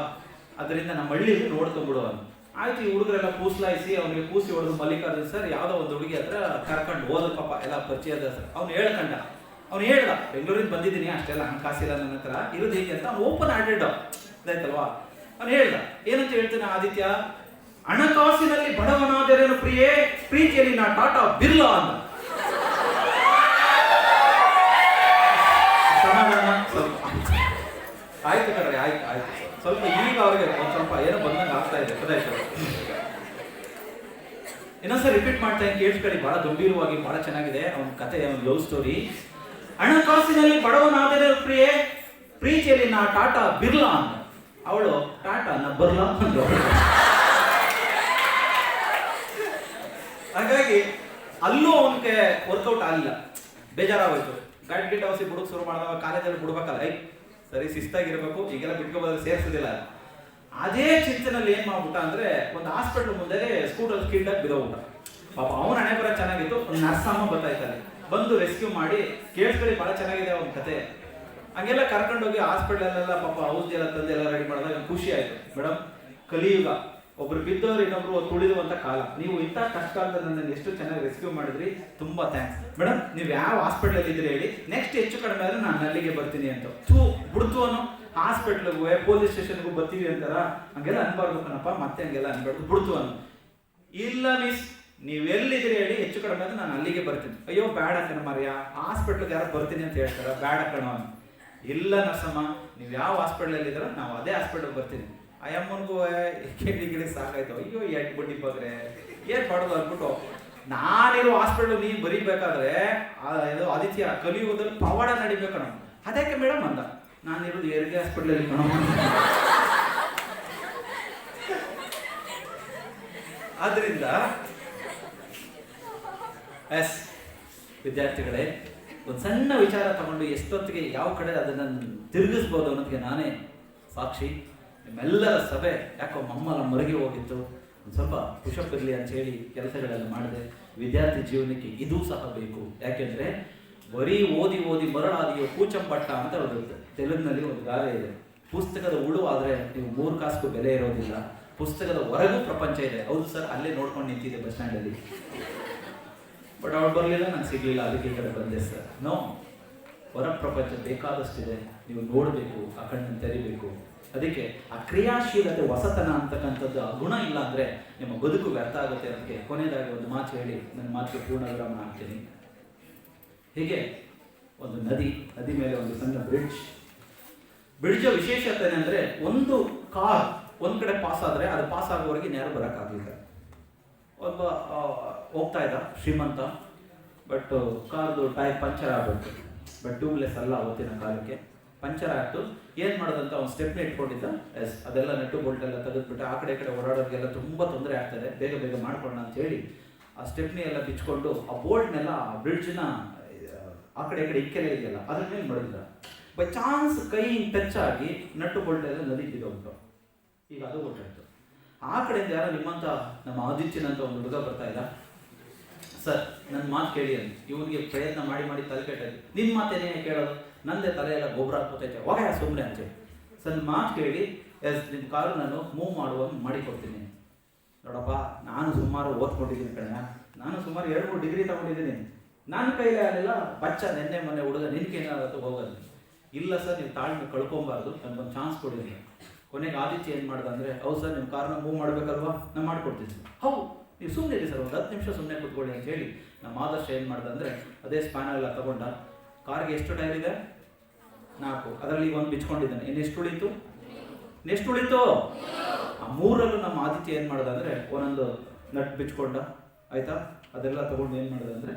ಅದರಿಂದ ನಮ್ಮ ಹಳ್ಳಿಯಲ್ಲಿ ನೋಡ್ಕೊಂಡ್ಬಿಡು ಅಂತ ಆಯ್ತು, ಈ ಹುಡುಗರೆಲ್ಲ ಕೂಸ್ಲಾಯಿಸಿ, ಅವನಿಗೆ ಕೂಸಿ ಹೊಡೆದು ಮಲ್ಲಿಕಾರ್ಜುನ್ ಸರ್ ಯಾವುದೋ ಒಂದು ಹುಡುಗಿ ಹತ್ರ ಕರ್ಕೊಂಡು ಹೋದ ಪಾಪ, ಎಲ್ಲ ಪರಿಚಯದ ಸರ್. ಅವ್ನು ಹೇಳ್ಕಂಡ ಅವ್ನು ಹೇಳ್ದ, ಬೆಂಗಳೂರಿಂದ ಬಂದಿದ್ದೀನಿ, ಅಷ್ಟೆಲ್ಲ ಹಣಕಾಸಿಲ್ಲ ನನ್ನ ಹತ್ರ, ಇರೋದು ಹೇಗೆ ಅಂತ ಓಪನ್ ಹ್ಯಾಂಡೆಡ್ ಆಯ್ತಲ್ವಾ ಅವ್ನು ಹೇಳ್ದ, ಏನಂತ ಹೇಳ್ತಾನೆ ಆದಿತ್ಯ, ಹಣಕಾಸಿನಲ್ಲಿ ಬಡವನಾದರೇನು ಪ್ರಿಯೇ? ಪ್ರೀತಿಯಲ್ಲಿ ನಾ ಟಾಟಾ ಬಿರ್ಲಾ ಅಂತ ಆಯ್ತು ಕಣ್ರಿ, ಆಯ್ತು ಆಯ್ತು. ಸ್ವಲ್ಪ ಈಗ ಅವ್ರಿಗೆ ಒಂದು ಸ್ವಲ್ಪ ಏನೋ ಆಗ್ತಾ ಇದೆ, ಪದ ಇನ್ನೊಂದ್ಸರಿ ರಿಪೀಟ್ ಮಾಡ್ತಾ ಕೇಳಿಸ್ಕೊಳ್ಳಿ, ಬಹಳ ಗಂಭೀರವಾಗಿ, ಬಹಳ ಚೆನ್ನಾಗಿದೆ ಅವನ ಕತೆ, ಅವನ ಲವ್ ಸ್ಟೋರಿ ಹಣಕಾಸಿನಲ್ಲಿ ಬಡವನಾದರೆ ಪ್ರಿಯೆ, ಪ್ರೀತಿಯಲ್ಲಿ ನಾ ಟಾಟಾ ಬಿರ್ಲಾ ಅಂತ ಅವಳು, ಟಾಟಾ ನಾ ಬರ್ಲಾ ಅಂದ್ರು ಹಾಗಾಗಿ, ಅಲ್ಲೂ ಅವನಿಗೆ ವರ್ಕೌಟ್ ಆಗಿಲ್ಲ ಬೇಜಾರಾಗೋಯ್ತು. ಗಾಡಿ ಗಿಟ್ಟ ಔಸಿ ಬುಡಕ್ ಶುರು ಮಾಡಿದಾಗ ಕಾಲೇಜಲ್ಲಿ ಬಿಡ್ಬೇಕಲ್ಲ ಐ ಸರಿ, ಶಿಸ್ತಾಗಿರ್ಬೇಕು, ಈಗೆಲ್ಲ ಬಿಟ್ಕೊಬೋದ್ರೆ ಸೇರಿಸೋದಿಲ್ಲ. ಅದೇ ಚಿಂತನಲ್ಲಿ ಏನ್ ಮಾಡ್ಬಿಟ್ಟ ಅಂದ್ರೆ ಒಂದು ಹಾಸ್ಪಿಟಲ್ ಮುಂದೆ ಸ್ಕೂಟರ್ ಸ್ಕಿಡ್ ಆಗಿ ಬಿದ್ದೋಗ್ಬಿಟ್ಟ. ಪಾಪ ಅವನ ಹಣೆ ಬರ ಚೆನ್ನಾಗಿತ್ತು, ಒಂದು ನರ್ಸಮ್ಮ ಬರ್ತಾಯ್ತಾರೆ ಬಂದು ರೆಸ್ಕ್ಯೂ ಮಾಡಿ, ಕೇಳಿಸ್ಕೊಳ್ಳಿ ಬಹಳ ಚೆನ್ನಾಗಿದೆ ಅವನ ಕತೆ. ಹಂಗೆಲ್ಲ ಕರ್ಕೊಂಡೋಗಿ ಹಾಸ್ಪಿಟಲಲ್ಲೆಲ್ಲ ಪಾಪ ಔಷಧಿ ಎಲ್ಲ ತಂದು ಎಲ್ಲ ರೆಡಿ ಮಾಡಿದಾಗ ಖುಷಿ ಆಯ್ತು. ಮೇಡಮ್ ಕಲಿಯುಗ. ಒಬ್ರು ಬಿದ್ದವ್ರು ಇನ್ನೊಬ್ರು ತುಳಿದುವಂತ ಕಾಲ. ನೀವು ಇಂಥ ಕಷ್ಟ ಕಾಲದಲ್ಲಿ ನನ್ನನ್ನು ಎಷ್ಟು ಚೆನ್ನಾಗಿ ರೆಸ್ಕ್ಯೂ ಮಾಡಿದ್ರಿ? ತುಂಬಾ ಥ್ಯಾಂಕ್ಸ್ ಮೇಡಮ್ ನೀವು ಯಾವ ಹಾಸ್ಪಿಟಲ್ ಇದ್ರಿ ಹೇಳಿ. ನೆಕ್ಸ್ಟ್ ಹೆಚ್ಚು ಕಡಿಮೆ ಆದ್ರೆ ನಾನು ಅಲ್ಲಿಗೆ ಬರ್ತೀನಿ ಅಂತ. ಥೂ, ಬಿಡ್ತು ಅನ್ನೋ ಹಾಸ್ಪಿಟ್ಲಿಗೂ ಪೊಲೀಸ್ ಸ್ಟೇಷನ್ಗೂ ಬರ್ತೀವಿ ಅಂತಾರ, ಹಂಗೆಲ್ಲ ಅನ್ಬಾರ್ದು ಕಣಪ್ಪ, ಮತ್ತೆ ಹಂಗೆಲ್ಲ ಅನ್ಬಾರ್ದು. ಬಿಡ್ತು ಅನ್ನು ಇಲ್ಲ ಮಿಸ್ ನೀವೆಲ್ಲಿದ್ದೀರಿ ಹೇಳಿ, ಹೆಚ್ಚು ಕಡಿಮೆ ಅಂದ್ರೆ ನಾನು ಅಲ್ಲಿಗೆ ಬರ್ತೀನಿ. ಅಯ್ಯೋ, ಬೇಡ ಕಣ ಮರ್ಯ ಹಾಸ್ಪಿಟ್ಲಿಗೆ ಯಾರು ಬರ್ತೀನಿ ಅಂತ ಹೇಳ್ತಾರ, ಬೇಡ ಕಣ ಇಲ್ಲ ನರ್ಸಮ್ಮ, ನೀವು ಯಾವ ಹಾಸ್ಪಿಟಲ್ ಇದ್ದೀರೋ ನಾವು ಅದೇ ಹಾಸ್ಪಿಟಲ್ ಬರ್ತೀನಿ. ಆ ಅಮ್ಮನಿಗೂ ಕೆಡಿ ಗಿಳಿ ಸಾಕಾಯ್ತು. ಅಯ್ಯೋ ಎಟ್ ಬಡ್ಡಿ ಬಗ್ರೆ ಏನ್ ಮಾಡೋದು ಅಂದ್ಬಿಟ್ಟು. ನಾನಿರೋ ಹಾಸ್ಪಿಟಲ್ ನೀವು ಬರೀಬೇಕಾದ್ರೆ ಆದಿತ್ಯ ಕಲಿಯುಗದಲ್ಲಿ ಪವಾಡ ನಡಿಬೇಕಣ ಅದಕ್ಕೆ ಮೇಡಮ್ ಅಂದ? ನಾನಿರೋದು ಹೆರಿಗೆ ಹಾಸ್ಪಿಟ್ಲಲ್ಲಿ ಕಣ. ಆದ್ರಿಂದ, ಎಸ್, ವಿದ್ಯಾರ್ಥಿಗಳೇ, ಒಂದು ಸಣ್ಣ ವಿಚಾರ ತಗೊಂಡು ಎಷ್ಟೊತ್ತಿಗೆ ಯಾವ ಕಡೆ ಅದನ್ನ ತಿರುಗಿಸ್ಬೋದು ಅನ್ನೋದಕ್ಕೆ ನಾನೇ ಸಾಕ್ಷಿ. ನಿಮ್ಮೆಲ್ಲರ ಸಭೆ ಯಾಕೋ ಮಮ್ಮಲ ಮರಗಿ ಹೋಗಿತ್ತು. ಒಂದು ಸ್ವಲ್ಪ ಪುಷಪ್ ಇರಲಿ ಅಂತ ಹೇಳಿ ಕೆಲಸಗಳೆಲ್ಲ ಮಾಡಿದೆ. ವಿದ್ಯಾರ್ಥಿ ಜೀವನಕ್ಕೆ ಇದೂ ಸಹ ಬೇಕು. ಯಾಕೆಂದ್ರೆ, ಬರೀ ಓದಿ ಓದಿ ಮರಳಾದಿಯೋ ಕೂಚಂಪಟ್ಟ ಅಂತ ಒಂದು ತೆಲುಗಿನಲ್ಲಿ ಒಂದು ಗಾದೆ ಇದೆ. ಪುಸ್ತಕದ ಉಳು ಆದರೆ ನೀವು ಮೂರು ಕಾಸು ಬೆಲೆ ಇರೋದಿಲ್ಲ. ಪುಸ್ತಕದ ಹೊರಗೂ ಪ್ರಪಂಚ ಇದೆ. ಹೌದು ಸರ್, ಅಲ್ಲೇ ನೋಡ್ಕೊಂಡು ನಿಂತಿದೆ ಬಸ್ ಸ್ಟ್ಯಾಂಡಲ್ಲಿ. ಬಟ್ ಅವಳು ಬರಲಿಲ್ಲ, ನಂಗೆ ಸಿಗಲಿಲ್ಲ. ಅದಕ್ಕೆ ಈ ಕಡೆ ಬಂದೆ ಸರ್. ನೋ, ಹೊರ ಪ್ರಪಂಚ ಬೇಕಾದಷ್ಟಿದೆ. ನೀವು ನೋಡಬೇಕು, ಆ ಕಣ್ಣನ್ನು ತೆರಿಬೇಕು. ಅದಕ್ಕೆ ಆ ಕ್ರಿಯಾಶೀಲತೆ, ಹೊಸತನ ಅಂತಕ್ಕಂಥದ್ದು, ಆ ಗುಣ ಇಲ್ಲ ಅಂದರೆ ನಿಮ್ಮ ಬದುಕು ವ್ಯರ್ಥ ಆಗುತ್ತೆ. ಅದಕ್ಕೆ ಕೊನೆಯದಾಗಿ ಒಂದು ಮಾತು ಹೇಳಿ. ನನ್ನ ಮಾತು ಪೂರ್ಣ ವಿರಾಮ ಹಾಕ್ತೀನಿ. ಹೀಗೆ ಒಂದು ನದಿ ನದಿ ಮೇಲೆ ಒಂದು ಸಣ್ಣ ಬ್ರಿಡ್ಜ್ ಬ್ರಿಡ್ಜ್ ವಿಶೇಷತೆ ಏನಂದ್ರೆ ಒಂದು ಕಾರ್ ಒಂದ್ ಕಡೆ ಪಾಸ್ ಆದ್ರೆ ಅದು ಪಾಸ್ ಆಗೋವರೆಗೆ ಇನ್ಯಾರು ಬರೋಕ್ಕಾಗಲಿಲ್ಲ. ಒಬ್ಬ ಹೋಗ್ತಾ ಇದ್ದ, ಶ್ರೀಮಂತ. ಬಟ್ ಕಾರ್ದು ಟೈರ್ ಪಂಚರ್ ಆಗ್ಬಿಡ್ತು. ಬಟ್ ಟ್ಯೂಬ್ಲೆಸ್ ಅಲ್ಲ ಅವತ್ತಿನ ಕಾಲಕ್ಕೆ. ಪಂಚರ್ ಆಯ್ತು ಏನ್ ಮಾಡೋದಂತ ಅವ್ನು ಸ್ಟೆಪ್ನ ಇಟ್ಕೊಂಡಿದ್ದ? ಎಸ್ ಅದೆಲ್ಲ ನೆಟ್ಟು ಬೋಲ್ಟ್ ಎಲ್ಲ ತೆಗೆದ್ಬಿಟ್ಟು ಆ ಕಡೆ ಕಡೆ ಓಡಾಡೋರಿಗೆಲ್ಲ ತುಂಬಾ ತೊಂದರೆ ಆಗ್ತದೆ. ಬೇಗ ಬೇಗ ಮಾಡ್ಕೊಳ್ಳೋಣ ಅಂತ ಹೇಳಿ ಆ ಸ್ಟೆಪ್ನಿ ಎಲ್ಲ ಬಿಚ್ಕೊಂಡು ಆ ಬೋಲ್ಟ್ನೆಲ್ಲ ಆ ಬ್ರಿಡ್ಜ್ನ ಆ ಕಡೆ ಈ ಕಡೆ ಇಕ್ಕೆಲ್ಲ ಇದೆಯಲ್ಲ ಅದ್ರ ಮೇಲೆ ಮಡಗಿದ ಬೈ ಚಾನ್ಸ್ ಕೈ ಟಚ್ ಆಗಿ ನಟ್ಟು ಬೋಲ್ಟ್ ಎಲ್ಲ ನದಿ ಈಗ ಅದು ಹೊರಟಾಯ್ತು ಆ ಕಡೆಯಿಂದ ಯಾರೋ ನಿಮ್ಮಂತ ನಮ್ಮ ಆದಿತ್ಯನಂತ ಒಂದು ಹುಡುಗ ಬರ್ತಾ ಇಲ್ಲ ಸರ್ ನನ್ನ ಮಾತು ಕೇಳಿ ಅಂತ. ಇವನಿಗೆ ಪ್ರಯತ್ನ ಮಾಡಿ ಮಾಡಿ ತಲೆ ಕೆಟ್ಟು ನಿನ್ನ ಮಾತೇನೇ ಕೇಳೋದು? ನಂದೇ ತಲೆ ಎಲ್ಲ ಗೊಬ್ಬರ ಹಾಕೋತೈತೆ ಹೋಗ ಸುಮ್ಮನೆ ಅಂತ ಸರ್ ಮಾತು ಕೇಳಿ, ಎಸ್ ನಿಮ್ಮ ಕಾರು ನಾನು ಮೂವ್ ಮಾಡುವ ಮಾಡಿಕೊಡ್ತೀನಿ. ನೋಡಪ್ಪ, ನಾನು ಸುಮಾರು ಓದ್ಕೊಂಡಿದ್ದೀನಿ ಕಣ ನಾನು ಸುಮಾರು ಎರಡು ಮೂರು ಡಿಗ್ರಿ ತಗೊಂಡಿದ್ದೀನಿ. ನನ್ನ ಕೈಲೇ ಆಗಲಿಲ್ಲ ಬಚ್ಚ ನೆನ್ನೆ ಮೊನ್ನೆ ಹುಡುಗ ನಿನ್ಗೆ ಏನಾಗುತ್ತೆ ಹೋಗೋದು ಇಲ್ಲ ಸರ್, ನೀವು ತಾಳ್ಮೆ ಕಳ್ಕೊಬಾರ್ದು, ನನಗೊಂದು ಚಾನ್ಸ್ ಕೊಡಿ ಅಂತ. ಕೊನೆಗೆ ಆದಿತ್ಯ ಏನು ಮಾಡ್ದೆ ಅಂದರೆ ಹೌದು ಸರ್ ನಿಮ್ಮ ಕಾರನ್ನ ಮೂವ್ ಮಾಡಬೇಕಲ್ವಾ? ನಾನು ಮಾಡ್ಕೊಡ್ತೀನಿ ಹೌದು, ನೀವು ಸುಮ್ಮನೆ ಇರಿ ಸರ್, ಒಂದು ಹತ್ತು ನಿಮಿಷ ಸುಮ್ಮನೆ ಕೂತ್ಕೊಳ್ಳಿ ಅಂತ ಹೇಳಿ ನಮ್ಮ ಆದರ್ಶ ಏನು ಮಾಡ್ದೆ ಅಂದರೆ ಅದೇ ಸ್ಪ್ಯಾನರ್ ಎಲ್ಲ ತಗೊಂಡ, ಕಾರ್ಗೆ ಎಷ್ಟು ಟೈರ್ ಇದೆ? ನಾಲ್ಕು. ಅದರಲ್ಲಿ ಒಂದು ಬಿಚ್ಕೊಂಡಿದ್ದಾನೆ. ಇನ್ನು ಎಷ್ಟು ಉಳಿತು? ನೆಕ್ಸ್ಟ್ ಉಳಿತು? ಆ ಮೂರಲ್ಲೂ ನಮ್ಮ ಆದಿತ್ಯ ಏನು ಮಾಡ್ದೆ ಅಂದರೆ ಒಂದೊಂದು ನಟ್ ಬಿಚ್ಕೊಂಡ. ಆಯಿತಾ? ಅದೆಲ್ಲ ತಗೊಂಡು ಏನು ಮಾಡ್ದೆ ಅಂದರೆ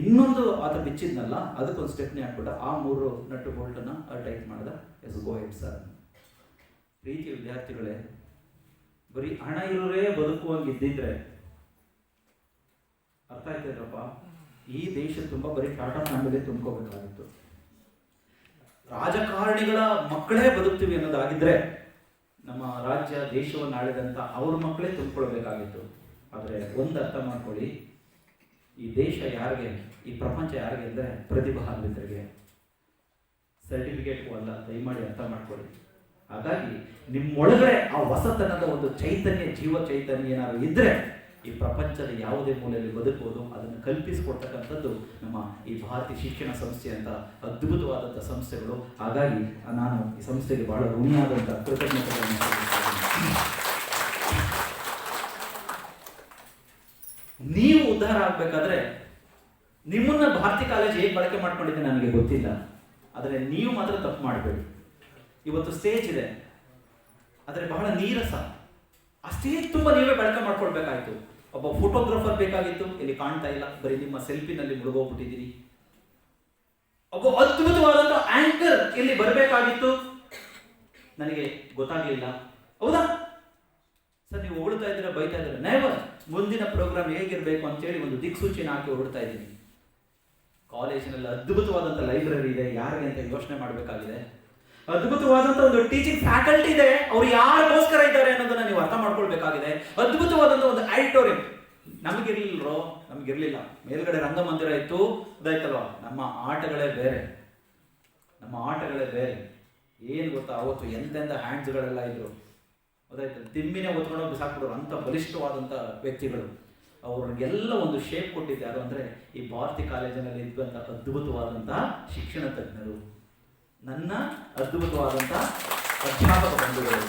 ಇನ್ನೊಂದು ಆತ ಬಿಚ್ಚಿದ್ನಲ್ಲ, ಅದಕ್ಕೊಂದು ಸ್ಟೆಪ್ನಿ ಹಾಕ್ಬಿಟ್ಟ ಆ ಮೂರು ನಟ್ಟು ಬೋಲ್ಟನ್ನ ಟೈಟ್ ಮಾಡಿದ ಎಸ್ ಗೋ ಹೆಡ್ ಸರ್. ಪ್ರೀತಿ ವಿದ್ಯಾರ್ಥಿಗಳೇ, ಬರೀ ಹಣ ಇರೋರೇ ಬದುಕುವಂಗಿದ್ದಿದ್ರೆ ಅರ್ಥ ಆಯ್ತಿದ್ರಪ್ಪ ಈ ದೇಶ ತುಂಬಾ ಬರೀ ಟಾಟಾ ಫ್ಯಾಮಿಲಿ ತುಂಬ್ಕೋಬೇಕಾಗಿತ್ತು. ರಾಜಕಾರಣಿಗಳ ಮಕ್ಕಳೇ ಬದುಕ್ತೀವಿ ಅನ್ನೋದಾಗಿದ್ರೆ ನಮ್ಮ ರಾಜ್ಯ ದೇಶವನ್ನು ಆಳಿದಂತ ಅವ್ರ ಮಕ್ಕಳೇ ತುಂಬಿಕೊಳ್ಬೇಕಾಗಿತ್ತು. ಆದರೆ ಒಂದು ಅರ್ಥ ಮಾಡ್ಕೊಳ್ಳಿ ಈ ದೇಶ ಯಾರಿಗೆ, ಈ ಪ್ರಪಂಚ ಯಾರಿಗೆ ಅಂದರೆ ಪ್ರತಿಭಾನ್ವಿತರಿಗೆ ಸರ್ಟಿಫಿಕೇಟ್ಗೂ ಅಲ್ಲ, ದಯಮಾಡಿ ಅರ್ಥ ಮಾಡ್ಕೊಳ್ಳಿ. ಹಾಗಾಗಿ ನಿಮ್ಮೊಳಗಡೆ ಆ ಹೊಸತನದ ಒಂದು ಚೈತನ್ಯ, ಜೀವ ಚೈತನ್ಯ ಏನಾದರೂ ಇದ್ದರೆ ಈ ಪ್ರಪಂಚದ ಯಾವುದೇ ಮೂಲೆಯಲ್ಲಿ ಬದುಕೋದು ಅದನ್ನು ಕಲ್ಪಿಸಿಕೊಡ್ತಕ್ಕಂಥದ್ದು ನಮ್ಮ ಈ ಭಾರತೀಯ ಶಿಕ್ಷಣ ಸಂಸ್ಥೆ ಅಂತ ಅದ್ಭುತವಾದಂಥ ಸಂಸ್ಥೆಗಳು. ಹಾಗಾಗಿ ನಾನು ಈ ಸಂಸ್ಥೆಗೆ ಬಹಳ ಋಣಿಯಾದಂಥ ಕೃತಜ್ಞತೆಗಳನ್ನು. ನೀವು ಉದ್ಧಾರ ಆಗ್ಬೇಕಾದ್ರೆ, ನಿಮ್ಮನ್ನ ಭಾರತಿ ಕಾಲೇಜ್ ಹೇಗೆ ಬಳಕೆ ಮಾಡ್ಕೊಂಡಿದ್ದೆ ನನಗೆ ಗೊತ್ತಿಲ್ಲ. ಆದರೆ ನೀವು ಮಾತ್ರ ತಪ್ಪು ಮಾಡಬೇಡಿ. ಇವತ್ತು ಸ್ಟೇಜ್ ಇದೆ. ಆದರೆ ಬಹಳ ನೀರಸ. ಆ ಸ್ಟೇಜ್ ತುಂಬ ನೀವೇ ಬಳಕೆ ಮಾಡ್ಕೊಳ್ಬೇಕಾಯ್ತು. ಒಬ್ಬ ಫೋಟೋಗ್ರಾಫರ್ ಬೇಕಾಗಿತ್ತು. ಇಲ್ಲಿ ಕಾಣ್ತಾ ಇಲ್ಲ. ಬರೀ ನಿಮ್ಮ ಸೆಲ್ಫಿನಲ್ಲಿ ಮುಳುಗೋಗ್ಬಿಟ್ಟಿದ್ದೀರಿ ಒಬ್ಬ ಅದ್ಭುತವಾದಂತ ಆಂಕರ್ ಇಲ್ಲಿ ಬರಬೇಕಾಗಿತ್ತು. ನನಗೆ ಗೊತ್ತಾಗ್ಲಿಲ್ಲ. ಹೌದಾ? ಸರ್, ನೀವು ಓಡ್ತಾ ಇದ್ದೀರಾ, ಬೈತಾ ಇದ್ದೀರಾ? ನೆವರ್ ಮುಂದಿನ ಪ್ರೋಗ್ರಾಮ್ ಹೇಗಿರಬೇಕು ಅಂತೇಳಿ ಒಂದು ದಿಕ್ಸೂಚಿನ ಹಾಕಿ ಓಡ್ತಾ ಇದ್ದೀನಿ. ಕಾಲೇಜಿನಲ್ಲಿ ಅದ್ಭುತವಾದಂಥ ಲೈಬ್ರರಿ ಇದೆ. ಯಾರಿಗೆ ಅಂತ ಯೋಚನೆ ಮಾಡಬೇಕಾಗಿದೆ? ಅದ್ಭುತವಾದಂಥ ಒಂದು ಟೀಚಿಂಗ್ ಫ್ಯಾಕಲ್ಟಿ ಇದೆ. ಅವ್ರು ಯಾರಿಗೋಸ್ಕರ ಇದ್ದಾರೆ ಅನ್ನೋದನ್ನ ನೀವು ಅರ್ಥ ಮಾಡ್ಕೊಳ್ಬೇಕಾಗಿದೆ. ಅದ್ಭುತವಾದಂಥ ಒಂದು ಆಡಿಟೋರಿಯಂ ನಮಗಿರ್ಲಿಲ್ಲರೋ ನಮಗಿರ್ಲಿಲ್ಲ. ಮೇಲ್ಗಡೆ ರಂಗಮಂದಿರ ಇತ್ತು. ಅದಾಯ್ತಲ್ವಾ? ನಮ್ಮ ಆಟಗಳೇ ಬೇರೆ. ನಮ್ಮ ಆಟಗಳೇ ಬೇರೆ. ಏನು ಗೊತ್ತಾ? ಅವತ್ತು ಎಂತೆಂಥ ಹ್ಯಾಂಡ್ಸ್ಗಳೆಲ್ಲ ಇದ್ರು. ಅದಾಯ್ತು. ತಿಮ್ಮಿನೇ ಹೊತ್ಕೊಂಡು ಬಿಸಾಕ್ಬಿಡೋರು ಅಂತ ಬಲಿಷ್ಠವಾದಂಥ ವ್ಯಕ್ತಿಗಳು. ಅವ್ರಿಗೆಲ್ಲ ಒಂದು ಶೇಪ್ ಕೊಟ್ಟಿದ್ದೆ. ಯಾರು ಅಂದರೆ ಈ ಭಾರತಿ ಕಾಲೇಜಿನಲ್ಲಿ ಇದ್ದಂಥ ಅದ್ಭುತವಾದಂತಹ ಶಿಕ್ಷಣ ತಜ್ಞರು. ನನ್ನ ಅದ್ಭುತವಾದಂಥ ಅಧ್ಯಾಪಕ ಬಂಧುಗಳು.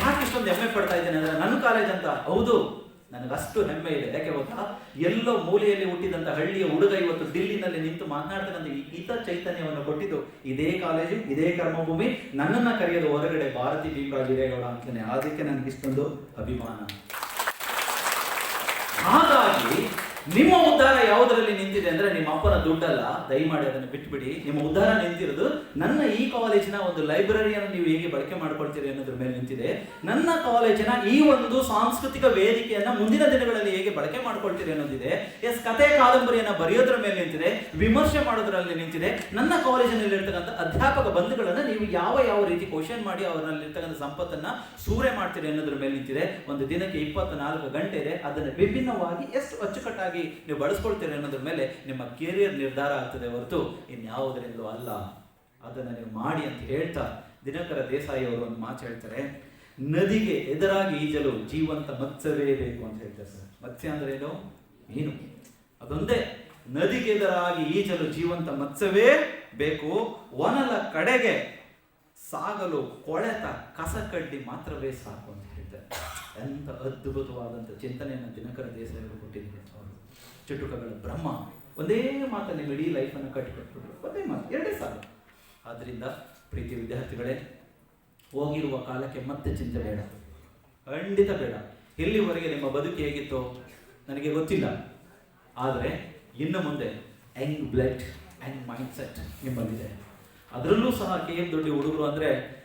ಯಾಕೆ ಇಷ್ಟೊಂದು ಹೆಮ್ಮೆ ಪಡ್ತಾ ಇದ್ದೇನೆ ಅಂದರೆ, ನನ್ನ ಕಾಲೇಜ್ ಅಂತ ಹೌದು. ನನಗಷ್ಟು ಹೆಮ್ಮೆ ಇದೆ. ಯಾಕೆ ಗೊತ್ತಾ? ಎಲ್ಲೋ ಮೂಲೆಯಲ್ಲಿ ಹುಟ್ಟಿದಂತ ಹಳ್ಳಿಯ ಹುಡುಗ ಇವತ್ತು ದಿಲ್ಲಿನಲ್ಲಿ ನಿಂತು ಮಾತನಾಡ್ತಕ್ಕಂಥ ಹಿತ ಚೈತನ್ಯವನ್ನು ಕೊಟ್ಟಿದ್ದು ಇದೇ ಕಾಲೇಜು, ಇದೇ ಕರ್ಮಭೂಮಿ, ನನ್ನನ್ನ ಕರೆಯೋದು ಹೊರಗಡೆ ಭಾರತಿ ಭೀಮರಾಜ್ ಹಿರೇಗೌಡ ಅಂತಾನೆ. ಅದಕ್ಕೆ ನನಗೆ ಇಷ್ಟೊಂದು ಅಭಿಮಾನ ಹಾಗಾಗಿ ನಿಮ್ಮ ಉದ್ಧಾರ ಯಾವುದರಲ್ಲಿ ನಿಂತಿದೆ ಅಂದ್ರೆ ನಿಮ್ಮ ಅಪ್ಪನ ದುಡ್ಡಲ್ಲ? ದಯಮಾಡಿ ಅದನ್ನು ಬಿಟ್ಬಿಡಿ. ನಿಮ್ಮ ಉದ್ಧಾರ ನಿಂತಿರೋದು ನನ್ನ ಈ ಕಾಲೇಜಿನ ಒಂದು ಲೈಬ್ರರಿಯನ್ನು ನೀವು ಹೇಗೆ ಬಳಕೆ ಮಾಡ್ಕೊಳ್ತೀರಿ ಅನ್ನೋದ್ರ ಮೇಲೆ ನಿಂತಿದೆ. ನನ್ನ ಕಾಲೇಜಿನ ಈ ಒಂದು ಸಾಂಸ್ಕೃತಿಕ ವೇದಿಕೆಯನ್ನ ಮುಂದಿನ ದಿನಗಳಲ್ಲಿ ಹೇಗೆ ಬಳಕೆ ಮಾಡ್ಕೊಳ್ತೀರಿ ಅನ್ನೋದಿದೆ. ಎಸ್ ಕತೆ ಕಾದಂಬರಿಯನ್ನ ಬರೆಯೋದ್ರ ಮೇಲೆ ನಿಂತಿದೆ. ವಿಮರ್ಶೆ ಮಾಡೋದ್ರಲ್ಲಿ ನಿಂತಿದೆ. ನನ್ನ ಕಾಲೇಜಿನಲ್ಲಿ ಇರ್ತಕ್ಕಂಥ ಅಧ್ಯಾಪಕ ಬಂಧುಗಳನ್ನ ನೀವು ಯಾವ ಯಾವ ರೀತಿ ಕ್ವಶನ್ ಮಾಡಿ ಅವರಲ್ಲಿ ಇರ್ತಕ್ಕಂಥ ಸಂಪತ್ತನ್ನ ಸೂರೆ ಮಾಡ್ತೀರಿ ಅನ್ನೋದ್ರ ಮೇಲೆ ನಿಂತಿದೆ. ಒಂದು ದಿನಕ್ಕೆ ಇಪ್ಪತ್ನಾಲ್ಕು ಗಂಟೆ ಇದೆ. ಅದನ್ನು ವಿಭಿನ್ನವಾಗಿ ಎಷ್ಟು ಅಚ್ಚುಕಟ್ಟಾಗಿ ನೀವು ಬಳಸ್ಕೊಳ್ತೀರಿ ಅನ್ನೋದ್ರ ಮೇಲೆ ನಿಮ್ಮ ಕೆರಿಯರ್ ನಿರ್ಧಾರ ಆಗ್ತದೆ ಹೊರತು ಇನ್ಯಾವುದರಿಂದಲೂ ಅಲ್ಲ. ಅದನ್ನು ನೀವು ಮಾಡಿ ಅಂತ ಹೇಳ್ತಾ ದಿನಕರ ದೇಸಾಯಿ ಅವರು ಒಂದು ಮಾತು ಹೇಳ್ತಾರೆ, ನದಿಗೆ ಎದುರಾಗಿ ಈಜಲು ಜೀವಂತ ಮತ್ಸ್ಯವೇ ಬೇಕು ಅಂತ ಹೇಳ್ತಾರೆ ಸರ್. ಮತ್ಸ್ಯ ಅಂದ್ರೆ ಏನು? ಮೀನು. ಅದೊಂದೇ, ನದಿಗೆ ಎದುರಾಗಿ ಈಜಲು ಜೀವಂತ ಮತ್ಸ್ಯವೇ ಬೇಕು. ಒನಲ ಕಡೆಗೆ ಸಾಗಲು ಕೊಳೆತ ಕಸಕಡ್ಡಿ ಮಾತ್ರವೇ ಸಾಕು ಅಂತ ಹೇಳ್ತಾರೆ. ಎಂತ ಅದ್ಭುತವಾದಂಥ ಚಿಂತನೆಯನ್ನು ದಿನಕರ ದೇಸಾಯಿಗಳು ಕೊಟ್ಟಿದ್ದಾರೆ. ಅವರು ಚಟುಕಗಳ ಬ್ರಹ್ಮ. ಒಂದೇ ಮಾತನ್ನು ಇಡೀ ಲೈಫನ್ನು ಕಟ್ಟಿಕೊಟ್ಬಿಟ್ರು. ಒಂದೇ ಮಾತು, ಎರಡೇ ಸಾಲ. ಆದ್ದರಿಂದ ಪ್ರೀತಿ ವಿದ್ಯಾರ್ಥಿಗಳೇ, ಹೋಗಿರುವ ಕಾಲಕ್ಕೆ ಮತ್ತೆ ಚಿಂತೆ ಬೇಡ. ಖಂಡಿತ ಬೇಡ. ಎಲ್ಲಿವರೆಗೆ ನಿಮ್ಮ ಬದುಕು ಹೇಗಿತ್ತು? ನನಗೆ ಗೊತ್ತಿಲ್ಲ. ಆದರೆ ಇನ್ನು ಮುಂದೆ young blood and mindset ನಿಮ್ಮಲ್ಲಿದೆ. ಅದರಲ್ಲೂ ಸಹ ಕೆ ಎಂ ದೊಡ್ಡಿ ಹುಡುಗರು ಅಂದರೆ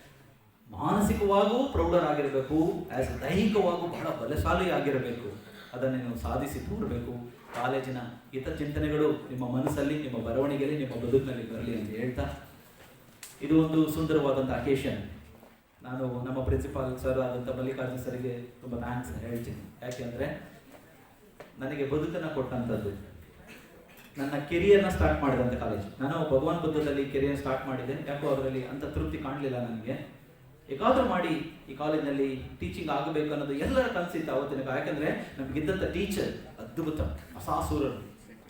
ಮಾನಸಿಕವಾಗೂ ಪ್ರೌಢರಾಗಿರಬೇಕು ಆಸ್ ದೈಹಿಕವಾಗೂ ಬಹಳ ಬಲಶಾಲಿ ಆಗಿರಬೇಕು ಅದನ್ನು ನೀವು ಸಾಧಿಸಿ ತೋರಬೇಕು. ಕಾಲೇಜಿನ ಹಿತ ಚಿಂತನೆಗಳು ನಿಮ್ಮ ಮನಸ್ಸಲ್ಲಿ, ನಿಮ್ಮ ಬರವಣಿಗೆಯಲ್ಲಿ, ನಿಮ್ಮ ಬದುಕಿನಲ್ಲಿ ಬರಲಿ ಅಂತ ಹೇಳ್ತಾ, ಇದು ಒಂದು ಸುಂದರವಾದಂಥ ಅಕೇಶನ್ ನಾನು ನಮ್ಮ ಪ್ರಿನ್ಸಿಪಾಲ್ ಸರ್ ಆದಂಥ ಮಲ್ಲಿಕಾರ್ಜುನ್ ಸರ್ಗೆ ತುಂಬ ಥ್ಯಾಂಕ್ಸ್ ಹೇಳ್ತೀನಿ. ಯಾಕೆಂದರೆ ನನಗೆ ಬದುಕನ್ನು ಕೊಟ್ಟಂಥದ್ದು ನನ್ನ ಕೆರಿಯರ್ನ ಸ್ಟಾರ್ಟ್ ಮಾಡಿದಂಥ ಕಾಲೇಜ್ ನಾನು ಭಗವಾನ್ ಬುದ್ಧದಲ್ಲಿ ಕೆರಿಯರ್ ಸ್ಟಾರ್ಟ್ ಮಾಡಿದೆ ಯಾಕೋ ಅದರಲ್ಲಿ ಅಂತ ತೃಪ್ತಿ ಕಾಣಲಿಲ್ಲ ನನಗೆ. ಹೇಗಾದ್ರೂ ಮಾಡಿ ಈ ಕಾಲೇಜಿನಲ್ಲಿ ಟೀಚಿಂಗ್ ಆಗಬೇಕು ಅನ್ನೋದು ಎಲ್ಲರ ಕನಸಿತ್ತು ಅವತ್ತಿನ ಕಾಲ. ಯಾಕಂದ್ರೆ ನಮಗಿದ್ದಂಥ ಟೀಚರ್ ಅದ್ಭುತ, ಅಸಾಸುರರು,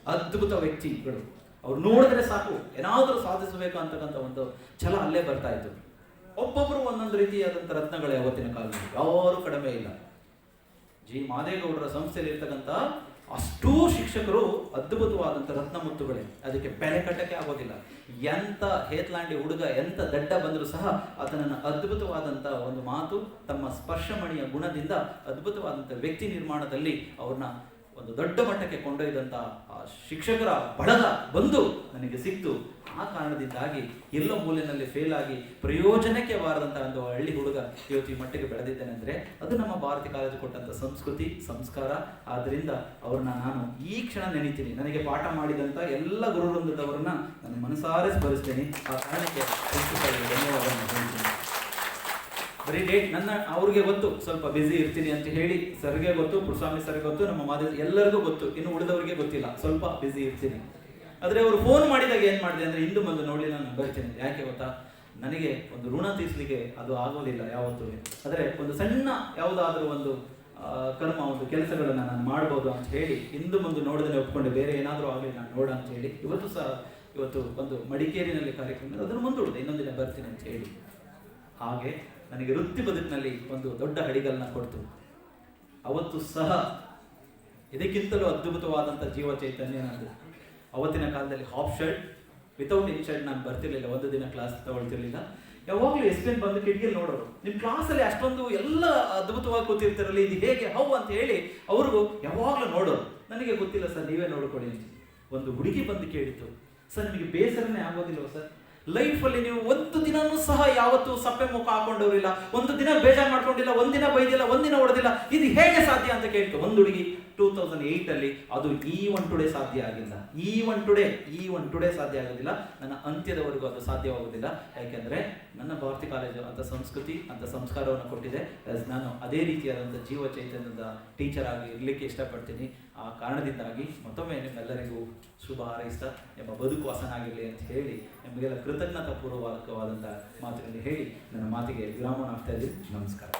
ಅದ್ಭುತ ವ್ಯಕ್ತಿಗಳು. ಅವ್ರು ನೋಡಿದ್ರೆ ಸಾಕು, ಏನಾದರೂ ಸಾಧಿಸಬೇಕು ಅಂತಕ್ಕಂಥ ಒಂದು ಛಲ ಅಲ್ಲೇ ಬರ್ತಾ ಇತ್ತು. ಒಬ್ಬೊಬ್ಬರು ಒಂದೊಂದು ರೀತಿಯಾದಂಥ ರತ್ನಗಳೇ ಅವತ್ತಿನ ಕಾಲದಲ್ಲಿ, ಯಾರು ಕಡಿಮೆ ಇಲ್ಲ. ಜಿ. ಮಾದೇಗೌಡರ ಸಂಸ್ಥೆಯಲ್ಲಿ ಇರ್ತಕ್ಕಂಥ ಅಷ್ಟೂ ಶಿಕ್ಷಕರು ಅದ್ಭುತವಾದಂಥ ರತ್ನಮುತ್ತುಗಳೇ ಅದಕ್ಕೆ ಬೆಲೆ ಕಟ್ಟಕ್ಕೆ ಆಗೋದಿಲ್ಲ. ಎಂತ ಹೇತ್ಲಾಂಡಿ ಹುಡುಗ ಎಂತ ದಡ್ಡ ಬಂದರೂ ಸಹ ಆತನನ್ನು ಅದ್ಭುತವಾದಂಥ ಒಂದು ಮಾತು, ತಮ್ಮ ಸ್ಪರ್ಶಮಣಿಯ ಗುಣದಿಂದ ಅದ್ಭುತವಾದಂಥ ವ್ಯಕ್ತಿ ನಿರ್ಮಾಣದಲ್ಲಿ ಅವ್ರನ್ನ ಒಂದು ದೊಡ್ಡ ಮಟ್ಟಕ್ಕೆ ಕೊಂಡೊಯ್ದಂಥ ಆ ಶಿಕ್ಷಕರ ಬಳಗ ಬಂದು ನನಗೆ ಸಿಕ್ತು. ಆ ಕಾರಣದಿಂದಾಗಿ ಎಲ್ಲೋ ಮೂಲೆಯಲ್ಲಿ ಫೇಲ್ ಆಗಿ ಪ್ರಯೋಜನಕ್ಕೆ ಬಾರದಂತಹ ಒಂದು ಹಳ್ಳಿ ಹುಡುಗ ಇವತ್ತು ಈ ಮಟ್ಟಿಗೆ ಬೆಳೆದಿದ್ದೇನೆ ಅಂದರೆ ಅದು ನಮ್ಮ ಭಾರತೀಯ ಕಾಲೇಜು ಕೊಟ್ಟಂತ ಸಂಸ್ಕೃತಿ, ಸಂಸ್ಕಾರ. ಆದ್ದರಿಂದ ಅವ್ರನ್ನ ನಾನು ಈ ಕ್ಷಣ ನೆನೀತೀನಿ. ನನಗೆ ಪಾಠ ಮಾಡಿದಂತ ಎಲ್ಲ ಗುರುವೃಂದದವರನ್ನ ನಾನು ಮನಸಾರೆ ಸ್ಮರಿಸ್ತೇನೆ. ಆ ಕಾರಣಕ್ಕೆ ಧನ್ಯವಾದ ಬರೀ ಡೇಟ್ ನನ್ನ ಅವ್ರಿಗೆ ಗೊತ್ತು. ಸ್ವಲ್ಪ ಬ್ಯುಸಿ ಇರ್ತೀನಿ ಅಂತ ಹೇಳಿ ಸರ್ಗೆ ಗೊತ್ತು, ಪುರುಸ್ವಾಮಿ ಸರ್ಗೆ ಗೊತ್ತು, ನಮ್ಮ ಮಾದರಿ ಎಲ್ಲರಿಗೂ ಗೊತ್ತು. ಇನ್ನು ಉಳಿದವರಿಗೆ ಗೊತ್ತಿಲ್ಲ. ಸ್ವಲ್ಪ ಬ್ಯುಸಿ ಇರ್ತೀನಿ. ಆದರೆ ಅವರು ಫೋನ್ ಮಾಡಿದಾಗ ಏನು ಮಾಡಿದೆ ಅಂದರೆ ಹಿಂದೆ ಬಂದು ನೋಡಿ, ನಾನು ಬರ್ತೀನಿ. ಯಾಕೆ ಗೊತ್ತಾ? ನನಗೆ ಒಂದು ಋಣ ತೀರಿಸಲಿಕ್ಕೆ ಅದು ಆಗೋದಿಲ್ಲ ಯಾವತ್ತೂ. ಆದರೆ ಒಂದು ಸಣ್ಣ ಯಾವುದಾದ್ರೂ ಒಂದು ಕರ್ಮ, ಒಂದು ಕೆಲಸಗಳನ್ನು ನಾನು ಮಾಡ್ಬೋದು ಅಂತ ಹೇಳಿ ಹಿಂದೆ ಮುಂದೆ ನೋಡಿದ್ರೆ ಒಪ್ಕೊಂಡು, ಬೇರೆ ಏನಾದರೂ ಆಗಲಿ, ನಾನು ನೋಡ ಅಂತ ಹೇಳಿ, ಇವತ್ತು ಸಹ ಇವತ್ತು ಒಂದು ಮಡಿಕೇರಿನಲ್ಲಿ ಕಾರ್ಯಕ್ರಮ ಅದನ್ನು ಮುಂದೂಡಿದೆ. ಇನ್ನೊಂದಿನ ಬರ್ತೀನಿ ಅಂತ ಹೇಳಿ. ಹಾಗೆ ನನಗೆ ವೃತ್ತಿ ಬದುಕಿನಲ್ಲಿ ಒಂದು ದೊಡ್ಡ ಹಡಿಗಲನ್ನ ಕೊಡ್ತು. ಅವತ್ತು ಸಹ, ಇದಕ್ಕಿಂತಲೂ ಅದ್ಭುತವಾದಂಥ ಜೀವ ಚೈತನ್ಯ ನಂದು. ಅವತ್ತಿನ ಕಾಲದಲ್ಲಿ half shirt without in shirt ನಾನು ಬರ್ತಿರ್ಲಿಲ್ಲ, ಒಂದು ದಿನ ಕ್ಲಾಸ್ ತಗೊಳ್ತಿರ್ಲಿಲ್ಲ. ಯಾವಾಗಲೂ ಎಸ್ ಬಂದು ಕಿಟಕಿಯಲ್ಲಿ ನೋಡೋರು. ನಿಮ್ಮ ಕ್ಲಾಸಲ್ಲಿ ಅಷ್ಟೊಂದು ಎಲ್ಲ ಅದ್ಭುತವಾಗಿ ಕೂತಿರ್ತಾರಲ್ಲ, ಇದು ಹೇಗೆ ಹೌ ಅಂತ ಹೇಳಿ ಅವ್ರಿಗೂ ಯಾವಾಗಲೂ ನೋಡೋರು. ನನಗೆ ಗೊತ್ತಿಲ್ಲ ಸರ್ ನೀವೇ ನೋಡ್ಕೊಳ್ಳಿ ಅಂತ. ಒಂದು ಹುಡುಗಿ ಬಂದು ಕೇಳಿತು ಸರ್ ನಿಮಗೆ ಬೇಸರನೇ ಆಗೋದಿಲ್ವ ಸರ್ ಲೈಫಲ್ಲಿ ನೀವು ಒಂದು ದಿನನೂ ಸಹ ಯಾವತ್ತೂ ಸಪ್ಪೆ ಮುಖ ಹಾಕೊಂಡವ್ರಿಲ್ಲ. ಒಂದು ದಿನ ಬೇಜಾರು ಮಾಡ್ಕೊಂಡಿಲ್ಲ, ಒಂದಿನ ಬೈದಿಲ್ಲ, ಒಂದಿನ ಹೊಡೆದಿಲ್ಲ. ಇದು ಹೇಗೆ ಸಾಧ್ಯ? ಅಂತ ಕೇಳ್ತು. ಒಂದು ಹುಡುಗಿ ಟೂ ತೌಸಂಡ್ ಏಯ್ಟಲ್ಲಿ ಅದು ಈ ಒನ್ ಟುಡೇ ಸಾಧ್ಯ ಆಗಿಲ್ಲ. ಈ ಒನ್ ಟುಡೇ ಈ ಒನ್ ಟುಡೇ ಸಾಧ್ಯ ಆಗೋದಿಲ್ಲ. ನನ್ನ ಅಂತ್ಯದವರೆಗೂ ಅದು ಸಾಧ್ಯವಾಗುವುದಿಲ್ಲ. ಯಾಕೆಂದ್ರೆ ನನ್ನ ಭಾರತಿ ಕಾಲೇಜು ಅಂತ ಸಂಸ್ಕೃತಿ, ಅಂತ ಸಂಸ್ಕಾರವನ್ನು ಕೊಟ್ಟಿದೆ. ನಾನು ಅದೇ ರೀತಿಯಾದಂಥ ಜೀವ ಚೈತನ್ಯದ ಟೀಚರ್ ಆಗಿ ಇರಲಿಕ್ಕೆ ಇಷ್ಟಪಡ್ತೀನಿ. ಆ ಕಾರಣದಿಂದಾಗಿ ಮತ್ತೊಮ್ಮೆ ನಿಮ್ಮೆಲ್ಲರಿಗೂ ಶುಭ ಹಾರೈಸ್ತಾ, ಎಂಬ ಬದುಕು ಹಸನಾಗಿರಲಿ ಅಂತ ಹೇಳಿ ನಿಮಗೆಲ್ಲ ಕೃತಜ್ಞತಾ ಪೂರ್ವಕವಾದಂಥ ಮಾತುಗಳನ್ನು ಹೇಳಿ, ನನ್ನ ಮಾತಿಗೆ ವಿರಾಮನ ಆಗ್ತಾ ಇದ್ದೀನಿ. ನಮಸ್ಕಾರ.